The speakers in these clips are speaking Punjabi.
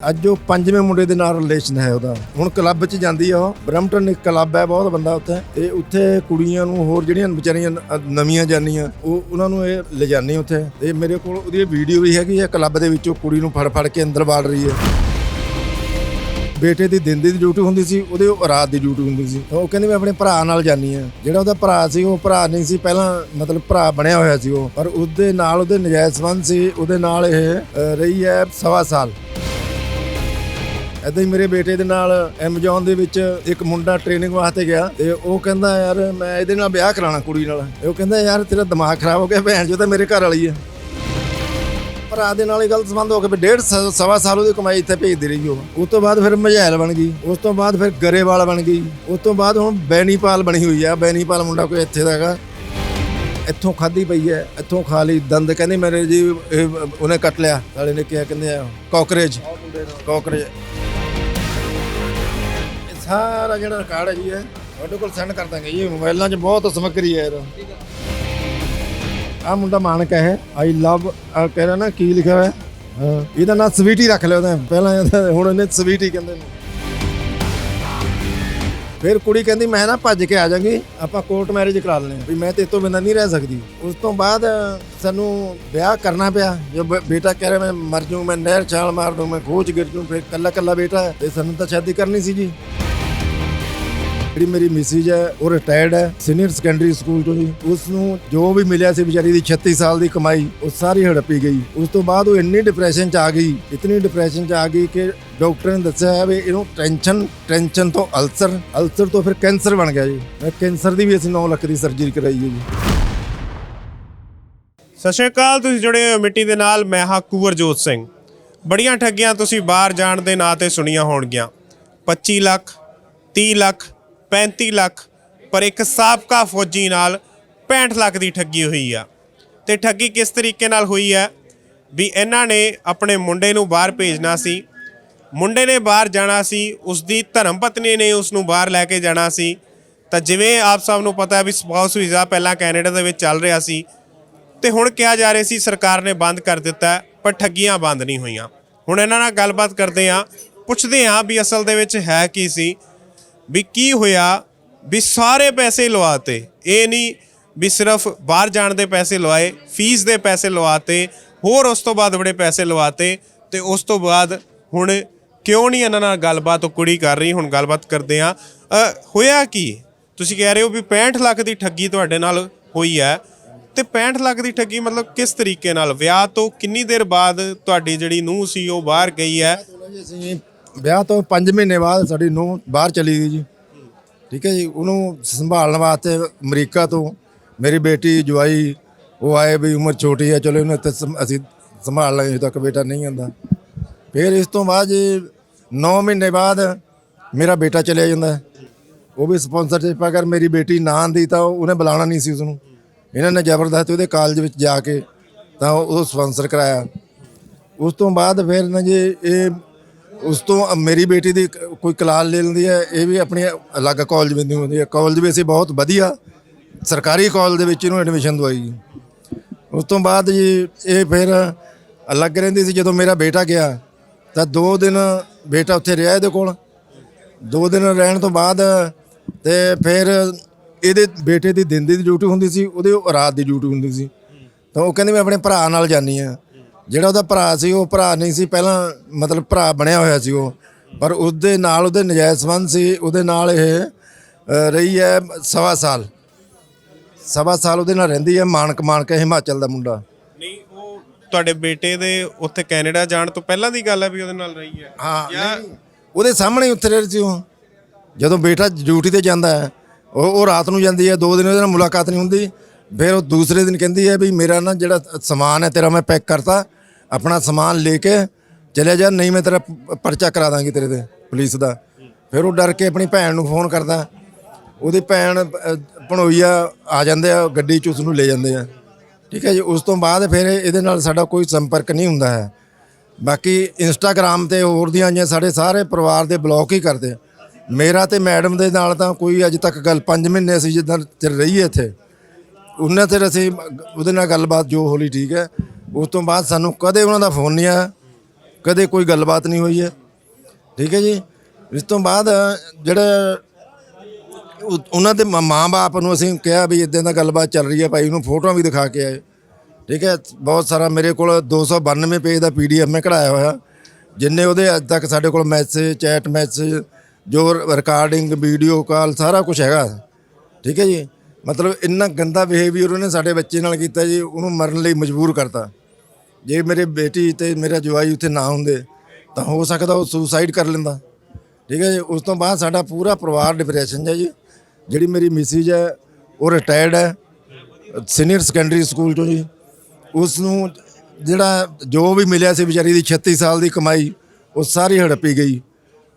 ਅੱਜ ਉਹ ਪੰਜਵੇਂ ਮੁੰਡੇ ਦੇ ਨਾਲ ਰਿਲੇਸ਼ਨ ਹੈ ਉਹਦਾ। ਹੁਣ ਕਲੱਬ 'ਚ ਜਾਂਦੀ ਆ ਉਹ। ਬ੍ਰਮਟਨ ਇੱਕ ਕਲੱਬ ਹੈ, ਬਹੁਤ ਬੰਦਾ ਉੱਥੇ। ਤੇ ਉੱਥੇ ਕੁੜੀਆਂ ਨੂੰ ਹੋਰ ਜਿਹੜੀਆਂ ਵਿਚਾਰੀਆਂ ਨਵੀਆਂ ਜਾਨੀਆਂ, ਉਹ ਉਹਨਾਂ ਨੂੰ ਇਹ ਲਿਜਾਨੀ ਉੱਥੇ। ਤੇ ਮੇਰੇ ਕੋਲ ਉਹਦੀ ਵੀਡੀਓ ਵੀ ਹੈਗੀ ਹੈ ਕਲੱਬ ਦੇ ਵਿੱਚ ਉਹ ਕੁੜੀ ਨੂੰ ਫੜ ਫੜ ਕੇ ਅੰਦਰ ਵਾੜ ਰਹੀ ਹੈ। ਬੇਟੇ ਦੀ ਦਿਨ ਦੀ ਡਿਊਟੀ ਹੁੰਦੀ ਸੀ, ਉਹਦੇ ਰਾਤ ਦੀ ਡਿਊਟੀ ਹੁੰਦੀ ਸੀ। ਤਾਂ ਉਹ ਕਹਿੰਦੀ, ਮੈਂ ਆਪਣੇ ਭਰਾ ਨਾਲ ਜਾਨੀ ਆ ਜਿਹੜਾ ਉਹਦਾ ਭਰਾ ਸੀ, ਉਹ ਭਰਾ ਨਹੀਂ ਸੀ। ਪਹਿਲਾਂ ਮਤਲਬ ਭਰਾ ਬਣਿਆ ਹੋਇਆ ਸੀ ਉਹ। ਪਰ ਉਹਦੇ ਨਾਲ ਉਹਦੇ ਨਜਾਇਜ਼ ਸੰਬੰਧ ਸੀ। ਉਹਦੇ ਨਾਲ ਇਹ ਰਹੀ ਹੈ ਸਵਾ ਸਾਲ। ਏਦਾਂ ਹੀ ਮੇਰੇ ਬੇਟੇ ਦੇ ਨਾਲ ਐਮਾਜ਼ੋਨ ਦੇ ਵਿੱਚ ਇੱਕ ਮੁੰਡਾ ਟ੍ਰੇਨਿੰਗ ਵਾਸਤੇ ਗਿਆ ਤੇ ਉਹ ਕਹਿੰਦਾ, ਯਾਰ, ਮੈਂ ਇਹਦੇ ਨਾਲ ਵਿਆਹ ਕਰਾਉਣਾ ਕੁੜੀ ਨਾਲ। ਉਹ ਕਹਿੰਦਾ, ਯਾਰ, ਤੇਰਾ ਦਿਮਾਗ ਖਰਾਬ ਹੋ ਗਿਆ, ਭੈਣ ਜੋ ਤਾਂ ਮੇਰੇ ਘਰ ਵਾਲੀ ਹੈ ਭਰਾ ਦੇ ਨਾਲ ਇਹ ਗਲਤ ਸੰਬੰਧ ਹੋ ਕੇ ਫਿਰ ਡੇਢ ਸਵਾ ਸਾਲ ਉਹਦੀ ਕਮਾਈ ਇੱਥੇ ਭੇਜਦੀ ਰਹੀ ਉਹ। ਉਸ ਤੋਂ ਬਾਅਦ ਫਿਰ ਮਝੈਲ ਬਣ ਗਈ। ਉਸ ਤੋਂ ਬਾਅਦ ਫਿਰ ਗਰੇਵਾਲ ਬਣ ਗਈ। ਉਸ ਤੋਂ ਬਾਅਦ ਹੁਣ ਬੈਨੀਪਾਲ ਬਣੀ ਹੋਈ ਆ। ਬੈਨੀਪਾਲ ਮੁੰਡਾ ਕੋਈ ਇੱਥੇ ਦਾ ਹੈਗਾ। ਇੱਥੋਂ ਖਾਦੀ ਪਈ ਹੈ। ਇੱਥੋਂ ਖਾ ਲਈ। ਦੰਦ ਕਹਿੰਦੇ ਮੇਰੇ ਜੀ, ਇਹ, ਉਹਨੇ ਕੱਟ ਲਿਆ। ਸਾਲੇ ਨੇ ਕਿਹਾ, ਕਹਿੰਦੇ ਆ ਕਾਕਰੇਜ ਕਾਕਰੇਜ ਸਾਰਾ ਜਿਹੜਾ ਰਿਕਾਰਡ ਹੈ ਜੀ ਇਹ ਤੁਹਾਡੇ ਕੋਲ ਸੈਂਡ ਕਰ ਦਾਂਗੇ ਜੀ। ਮੋਬਾਈਲਾਂ 'ਚ ਬਹੁਤ ਸਮੱਗਰੀ ਹੈ ਇਹਦਾ ਆ ਮੁੰਡਾ ਮਾਨਕ ਹੈ ਆਈ ਲਵ ਕਹਿ ਰਿਹਾ ਨਾ, ਕੀ ਲਿਖਿਆ ਹੋਇਆ? ਹਾਂ, ਇਹਦਾ ਨਾਂ ਸਵੀਟੀ ਰੱਖ ਲਿਆ ਉਹਨੇ। ਪਹਿਲਾਂ ਇਹਦਾ- ਹੁਣ ਇਹਨੇ ਸਵੀਟੀ ਕਹਿੰਦੇ ਨੇ। ਫਿਰ ਕੁੜੀ ਕਹਿੰਦੀ, ਮੈਂ ਨਾ ਭੱਜ ਕੇ ਆ ਜਾਵਾਂਗੀ ਆਪਾਂ ਕੋਰਟ ਮੈਰਿਜ ਕਰਾ ਲੈਣੇ ਵੀ ਮੈਂ ਤੇ ਤੋਂ ਬਿਨਾਂ ਨਹੀਂ ਰਹਿ ਸਕਦੀ। ਉਸ ਤੋਂ ਬਾਅਦ ਸਾਨੂੰ ਵਿਆਹ ਕਰਨਾ ਪਿਆ। ਜੋ ਬ- ਬੇਟਾ ਕਹਿ ਰਿਹਾ, ਮੈਂ ਮਰ ਜਾਊਂ, ਮੈਂ ਨਹਿਰ ਛਾਲ ਮਾਰ ਦੂੰ ਮੈਂ ਖੋਜ ਗਿਰ ਜੂੰ ਫਿਰ ਕੱਲਾ ਕੱਲਾ ਬੇਟਾ ਹੈ। ਤੇ ਸਾਨੂੰ ਤਾਂ ਸ਼ਾਦੀ ਕਰਨੀ ਸੀ ਜੀ। ਜਿਹੜੀ ਮੇਰੀ ਮਿਸਿਜ ਹੈ, ਉਹ ਰਿਟਾਇਰਡ ਹੈ ਸੀਨੀਅਰ ਸੈਕੰਡਰੀ ਸਕੂਲ ਤੋਂ ਜੀ। ਉਸ ਨੂੰ ਜੋ ਵੀ ਮਿਲਿਆ ਸੀ ਵਿਚਾਰੀ ਦੀ 36 ਸਾਲ ਦੀ ਕਮਾਈ, ਉਹ ਸਾਰੀ ਹੜੱਪੀ ਗਈ। ਉਸ ਤੋਂ ਬਾਅਦ ਉਹ ਇੰਨੀ ਡਿਪਰੈਸ਼ਨ ਚ ਆ ਗਈ, ਇਤਨੀ ਡਿਪਰੈਸ਼ਨ ਚ ਆ ਗਈ ਕਿ ਡਾਕਟਰ ਨੇ ਦੱਸਿਆ ਹੈ ਵੀ ਇਹਨੂੰ ਟੈਨਸ਼ਨ ਟੈਨਸ਼ਨ ਤੋਂ ਅਲਸਰ ਅਲਸਰ ਤੋਂ ਫਿਰ ਕੈਂਸਰ ਬਣ ਗਿਆ ਜੀ। ਮੈਂ ਕੈਂਸਰ ਦੀ ਵੀ ਅਸੀਂ 9 ਲੱਖ ਦੀ ਸਰਜਰੀ ਕਰਾਈ ਹੈ ਜੀ। ਸਤਿ ਸ਼੍ਰੀ ਅਕਾਲ, ਤੁਸੀਂ ਜੁੜੇ ਹੋ ਮਿੱਟੀ ਦੇ ਨਾਲ, ਮੈਂ ਹਾਂ ਕੁਵਰਜੋਤ ਸਿੰਘ। ਬੜੀਆਂ ਠੱਗੀਆਂ ਤੁਸੀਂ ਬਾਹਰ ਜਾਣ ਦੇ ਨਾਂ ਤੇ ਸੁਣੀਆਂ ਹੋਣਗੀਆਂ। 25 ਲੱਖ 30 ਲੱਖ 35 ਲੱਖ, ਪਰ ਇੱਕ ਸਾਬਕਾ ਫੌਜੀ ਨਾਲ 65 ਲੱਖ ਦੀ ਠੱਗੀ ਹੋਈ ਆ। ਤੇ ਠੱਗੀ ਕਿਸ ਤਰੀਕੇ ਨਾਲ ਹੋਈ ਹੈ ਵੀ ਇਹਨਾਂ ਨੇ ਆਪਣੇ ਮੁੰਡੇ ਨੂੰ ਬਾਹਰ ਭੇਜਣਾ ਸੀ। ਮੁੰਡੇ ਨੇ ਬਾਹਰ ਜਾਣਾ ਸੀ ਉਸ ਦੀ ਧਰਮ ਪਤਨੀ ਨੇ ਉਸ ਨੂੰ ਬਾਹਰ ਲੈ ਕੇ ਜਾਣਾ ਸੀ। ਤਾਂ ਜਿਵੇਂ ਆਪ ਸਭ ਨੂੰ ਪਤਾ ਵੀ ਸਪਾਊਸ ਵੀਜ਼ਾ ਪਹਿਲਾਂ ਕੈਨੇਡਾ ਦੇ ਵਿੱਚ ਚੱਲ ਰਿਹਾ ਸੀ, ਤੇ ਹੁਣ ਕਿਹਾ ਜਾ ਰਿਹਾ ਸੀ ਸਰਕਾਰ ਨੇ ਬੰਦ ਕਰ ਦਿੱਤਾ, ਪਰ ਠੱਗੀਆਂ ਬੰਦ ਨਹੀਂ ਹੋਈਆਂ। ਹੁਣ ਇਹਨਾਂ ਨਾਲ ਗੱਲਬਾਤ ਕਰਦੇ ਹਾਂ, ਪੁੱਛਦੇ ਹਾਂ ਵੀ ਅਸਲ ਦੇ ਵਿੱਚ ਹੈ ਕੀ ਸੀ। ਵੀ ਕੀ ਹੋਇਆ ਵੀ ਸਾਰੇ ਪੈਸੇ ਲਵਾਤੇ। ਇਹ ਨਹੀਂ ਵੀ ਸਿਰਫ ਬਾਹਰ ਜਾਣ ਦੇ ਪੈਸੇ ਲਵਾਏ ਫੀਸ ਦੇ ਪੈਸੇ ਲਵਾਤੇ, ਹੋਰ ਉਸ ਤੋਂ ਬਾਅਦ ਬੜੇ ਪੈਸੇ ਲਵਾਤੇ ਤੇ ਉਸ ਤੋਂ ਬਾਅਦ ਹੁਣ ਕਿਉਂ ਨਹੀਂ ਇਹਨਾਂ ਨਾਲ ਗੱਲਬਾਤ ਉਹ ਕੁੜੀ ਕਰ ਰਹੀ, ਹੁਣ ਗੱਲਬਾਤ ਕਰਦੇ ਆ ਹੋਇਆ ਕੀ? ਤੁਸੀਂ ਕਹਿ ਰਹੇ ਹੋ ਵੀ 65 ਲੱਖ ਦੀ ਠੱਗੀ ਤੁਹਾਡੇ ਨਾਲ ਹੋਈ ਹੈ ਤੇ 65 ਲੱਖ ਦੀ ਠੱਗੀ ਮਤਲਬ ਕਿਸ ਤਰੀਕੇ ਨਾਲ? ਵਿਆਹ ਤੋਂ ਕਿੰਨੀ ਦੇਰ ਬਾਅਦ ਤੁਹਾਡੀ ਜਿਹੜੀ ਨੂੰਹ ਸੀ ਉਹ ਬਾਹਰ ਗਈ ਹੈ? ਅਸੀਂ ਵਿਆਹ ਤੋਂ 5 ਮਹੀਨੇ ਬਾਅਦ ਸਾਡੀ ਨੂੰ ਬਾਹਰ ਚਲੀ ਗਈ ਜੀ। ਠੀਕ ਹੈ ਜੀ, ਉਹਨੂੰ ਸੰਭਾਲਣ ਵਾਸਤੇ ਅਮਰੀਕਾ ਤੋਂ ਮੇਰੀ ਬੇਟੀ, ਜਵਾਈ, ਉਹ ਆਏ ਵੀ ਉਮਰ ਛੋਟੀ ਹੈ, ਚਲੋ ਇਹਨੂੰ ਇੱਥੇ ਅਸੀਂ ਸੰਭਾਲ ਲਾਂਗੇ ਜਦੋਂ ਤੱਕ ਬੇਟਾ ਨਹੀਂ ਆਉਂਦਾ। ਫਿਰ ਇਸ ਤੋਂ ਬਾਅਦ ਜੀ 9 ਮਹੀਨੇ ਬਾਅਦ ਮੇਰਾ ਬੇਟਾ ਚਲਿਆ ਜਾਂਦਾ ਉਹ ਵੀ ਸਪਾਂਸਰਸ਼ਿਪ ਅਗਰ ਮੇਰੀ ਬੇਟੀ ਨਾ ਆਂਦੀ ਤਾਂ ਉਹਨੇ ਬੁਲਾਉਣਾ ਨਹੀਂ ਸੀ ਉਸਨੂੰ। ਇਹਨਾਂ ਨੇ ਜ਼ਬਰਦਸਤੀ ਉਹਦੇ ਕਾਲਜ ਵਿੱਚ ਜਾ ਕੇ ਤਾਂ ਉਹ ਸਪਾਂਸਰ ਕਰਾਇਆ। ਉਸ ਤੋਂ ਬਾਅਦ ਫਿਰ ਨਾ ਜੀ, ਇਹ ਉਸ ਤੋਂ ਮੇਰੀ ਬੇਟੀ ਦੀ ਕ- ਕੋਈ ਕਲਾਸ ਲੈ ਲੈਂਦੀ ਹੈ, ਇਹ ਵੀ ਆਪਣੀ ਅਲੱਗ ਕਾਲਜ ਵਿੱਚ ਹੁੰਦੀ ਹੈ। ਕਾਲਜ ਵੀ ਅਸੀਂ ਬਹੁਤ ਵਧੀਆ ਸਰਕਾਰੀ ਕਾਲਜ ਦੇ ਵਿੱਚ ਇਹਨੂੰ ਐਡਮਿਸ਼ਨ ਦਵਾਈ ਜੀ। ਉਸ ਤੋਂ ਬਾਅਦ ਜੀ, ਇਹ ਫਿਰ ਅਲੱਗ ਰਹਿੰਦੀ ਸੀ। ਜਦੋਂ ਮੇਰਾ ਬੇਟਾ ਗਿਆ, ਤਾਂ 2 ਦਿਨ ਬੇਟਾ ਉੱਥੇ ਰਿਹਾ ਇਹਦੇ ਕੋਲ। 2 ਦਿਨ ਰਹਿਣ ਤੋਂ ਬਾਅਦ ਤੇ ਫਿਰ ਇਹਦੇ ਬੇਟੇ ਦੀ ਦਿਨ ਦੀ ਡਿਊਟੀ ਹੁੰਦੀ ਸੀ, ਉਹਦੇ ਰਾਤ ਦੀ ਡਿਊਟੀ ਹੁੰਦੀ ਸੀ। ਤਾਂ ਉਹ ਕਹਿੰਦੇ, ਮੈਂ ਆਪਣੇ ਭਰਾ ਨਾਲ ਜਾਨੀ ਆ ਜਿਹੜਾ ਉਹਦਾ ਭਰਾ ਸੀ ਉਹ ਭਰਾ ਨਹੀਂ ਸੀ ਪਹਿਲਾਂ ਮਤਲਬ ਭਰਾ ਬਣਿਆ ਹੋਇਆ ਸੀ ਉਹ। ਪਰ ਉਹਦੇ ਨਾਲ ਉਹਦੇ ਨਜਾਇਜ਼ ਸੰਬੰਧ ਸੀ ਉਹਦੇ ਨਾਲ ਇਹ ਅ, ਰਹੀ ਹੈ ਸਵਾ ਸਾਲ। ਸਵਾ ਸਾਲ ਉਹਦੇ ਨਾਲ ਰਹਿੰਦੀ ਹੈ ਮਾਨਕ ਮਾਨਕ ਹਿਮਾਚਲ ਦਾ ਮੁੰਡਾ। ਨਹੀਂ ਉਹ ਤੁਹਾਡੇ ਬੇਟੇ ਦੇ ਉੱਥੇ ਕੈਨੇਡਾ ਜਾਣ ਤੋਂ ਪਹਿਲਾਂ ਦੀ ਗੱਲ ਹੈ ਵੀ ਉਹਦੇ ਨਾਲ ਰਹੀ ਹੈ? ਹਾਂ ਨਹੀਂ, ਉਹਦੇ ਸਾਹਮਣੇ ਹੀ ਉੱਤਰ ਰਹੀ ਸੀ ਉਹ। ਜਦੋਂ ਬੇਟਾ ਡਿਊਟੀ ਤੇ ਜਾਂਦਾ ਹੈ ਉਹ ਉਹ ਰਾਤ ਨੂੰ ਜਾਂਦੀ ਹੈ ਦੋ ਦਿਨ ਉਹਦੇ ਨਾਲ ਮੁਲਾਕਾਤ ਨਹੀਂ ਹੁੰਦੀ। ਫਿਰ ਉਹ ਦੂਸਰੇ ਦਿਨ ਕਹਿੰਦੀ ਹੈ ਵੀ ਮੇਰਾ ਨਾ ਜਿਹੜਾ ਸਮਾਨ ਹੈ ਤੇਰਾ ਮੈਂ ਪੈਕ ਕਰਤਾ। ਆਪਣਾ ਸਮਾਨ ਲੈ ਕੇ ਚਲੇ ਜਾ ਨਹੀਂ ਮੈਂ ਤੇਰਾ ਪਰਚਾ ਕਰਾ ਦਾਂਗੀ ਤੇਰੇ ਤੇ ਪੁਲਿਸ ਦਾ। ਫਿਰ ਉਹ ਡਰ ਕੇ ਆਪਣੀ ਭੈਣ ਨੂੰ ਫੋਨ ਕਰਦਾ। ਉਹਦੀ ਭੈਣ ਅ, ਆ ਜਾਂਦੇ ਆ ਗੱਡੀ 'ਚ ਉਸ ਨੂੰ ਲੈ ਜਾਂਦੇ ਆ। ਠੀਕ ਹੈ ਜੀ ਉਸ ਤੋਂ ਬਾਅਦ ਫਿਰ ਇਹਦੇ ਨਾਲ ਸਾਡਾ ਕੋਈ ਸੰਪਰਕ ਨਹੀਂ ਹੁੰਦਾ ਹੈ। ਬਾਕੀ ਇੰਸਟਾਗ੍ਰam ਤੇ ਹੋਰ ਦੀਆਂ ਆਈਆਂ ਸਾਡੇ ਸਾਰੇ ਪਰਿਵਾਰ ਦੇ ਬਲੌਕ ਹੀ ਕਰਦੇ ਮੇਰਾ ਤੇ ਮੈਡਮ ਦੇ ਨਾਲ ਤਾਂ ਕੋਈ ਅੱਜ ਤੱਕ ਗੱਲ 5 ਮਹੀਨੇ ਅਸੀਂ ਜਿੱਦਾਂ ਚਿਰ ਰਹੀ ਇੱਥੇ। ਉਹਨਾਂ ਤੇ ਅਸੀਂ ਉਹਦੇ ਨਾਲ ਗੱਲਬਾਤ ਜੋ ਹੋਲੀ ਠੀਕ ਹੈ। ਉਸ ਤੋਂ ਬਾਅਦ ਸਾਨੂੰ ਕਦੇ ਉਹਨਾਂ ਦਾ ਫੋਨ ਨਹੀਂ ਆਇਆ, ਕਦੇ ਕੋਈ ਗੱਲਬਾਤ ਨਹੀਂ ਹੋਈ ਹੈ। ਠੀਕ ਹੈ ਜੀ? ਇਸ ਤੋਂ ਬਾਅਦ ਜਿਹੜਾ ਉਹ- ਉਹਨਾਂ ਦੇ ਮ- ਮਾਂ-ਬਾਪ ਨੂੰ ਅਸੀਂ ਕਿਹਾ ਵੀ ਇਦਾਂ ਦਾ ਗੱਲਬਾਤ ਚੱਲ ਰਹੀ ਹੈ, ਭਾਈ ਉਹਨੂੰ ਫੋਟੋਆਂ ਵੀ ਦਿਖਾ ਕੇ ਆਏ। ਠੀਕ ਹੈ? ਬਹੁਤ ਸਾਰਾ ਮੇਰੇ ਕੋਲ 292 ਪੇਜ ਦਾ ਪੀਡੀਐਫ ਮੈਂ ਕਢਾਇਆ ਹੋਇਆ। ਜਿੰਨੇ ਉਹਦੇ ਅੱਜ ਤੱਕ ਸਾਡੇ ਕੋਲ ਮੈਸੇਜ, ਚੈਟ ਮੈਸੇਜ, ਜੋ ਰਿਕਾਰਡਿੰਗ ਵੀਡੀਓ ਕਾਲ ਸਾਰਾ ਕੁਝ ਹੈਗਾ। ਠੀਕ ਹੈ ਜੀ? ਮਤਲਬ ਇੰਨਾ ਗੰਦਾ ਬਿਹੇਵੀਅਰ ਉਹਨੇ ਸਾਡੇ ਬੱਚੇ ਨਾਲ ਕੀਤਾ ਜੀ, ਉਹਨੂੰ ਮਰਨ ਲਈ ਮਜਬੂਰ ਕਰਤਾ। ਜੇ ਮੇਰੇ ਬੇਟੀ ਤੇ ਮੇਰਾ ਜਵਾਈ ਉੱਥੇ ਨਾ ਹੁੰਦੇ, ਤਾਂ ਹੋ ਸਕਦਾ ਉਹ ਸੁਸਾਈਡ ਕਰ ਲੈਂਦਾ। ਠੀਕ ਹੈ ਜੀ, ਉਸ ਤੋਂ ਬਾਅਦ ਸਾਡਾ ਪੂਰਾ ਪਰਿਵਾਰ ਡਿਪਰੈਸ਼ਨ 'ਚ ਹੈ ਜੀ। ਜਿਹੜੀ ਮੇਰੀ ਮਿਸਿਜ ਹੈ, ਉਹ ਰਿਟਾਇਰਡ ਹੈ ਸੀਨੀਅਰ ਸੈਕੰਡਰੀ ਸਕੂਲ ਤੋਂ ਜੀ। ਉਸ ਨੂੰ ਜਿਹੜਾ ਜੋ ਵੀ ਮਿਲਿਆ ਸੀ ਵਿਚਾਰੀ ਦੀ 36 ਸਾਲ ਦੀ ਕਮਾਈ, ਉਹ ਸਾਰੀ ਹੜਪੀ ਗਈ।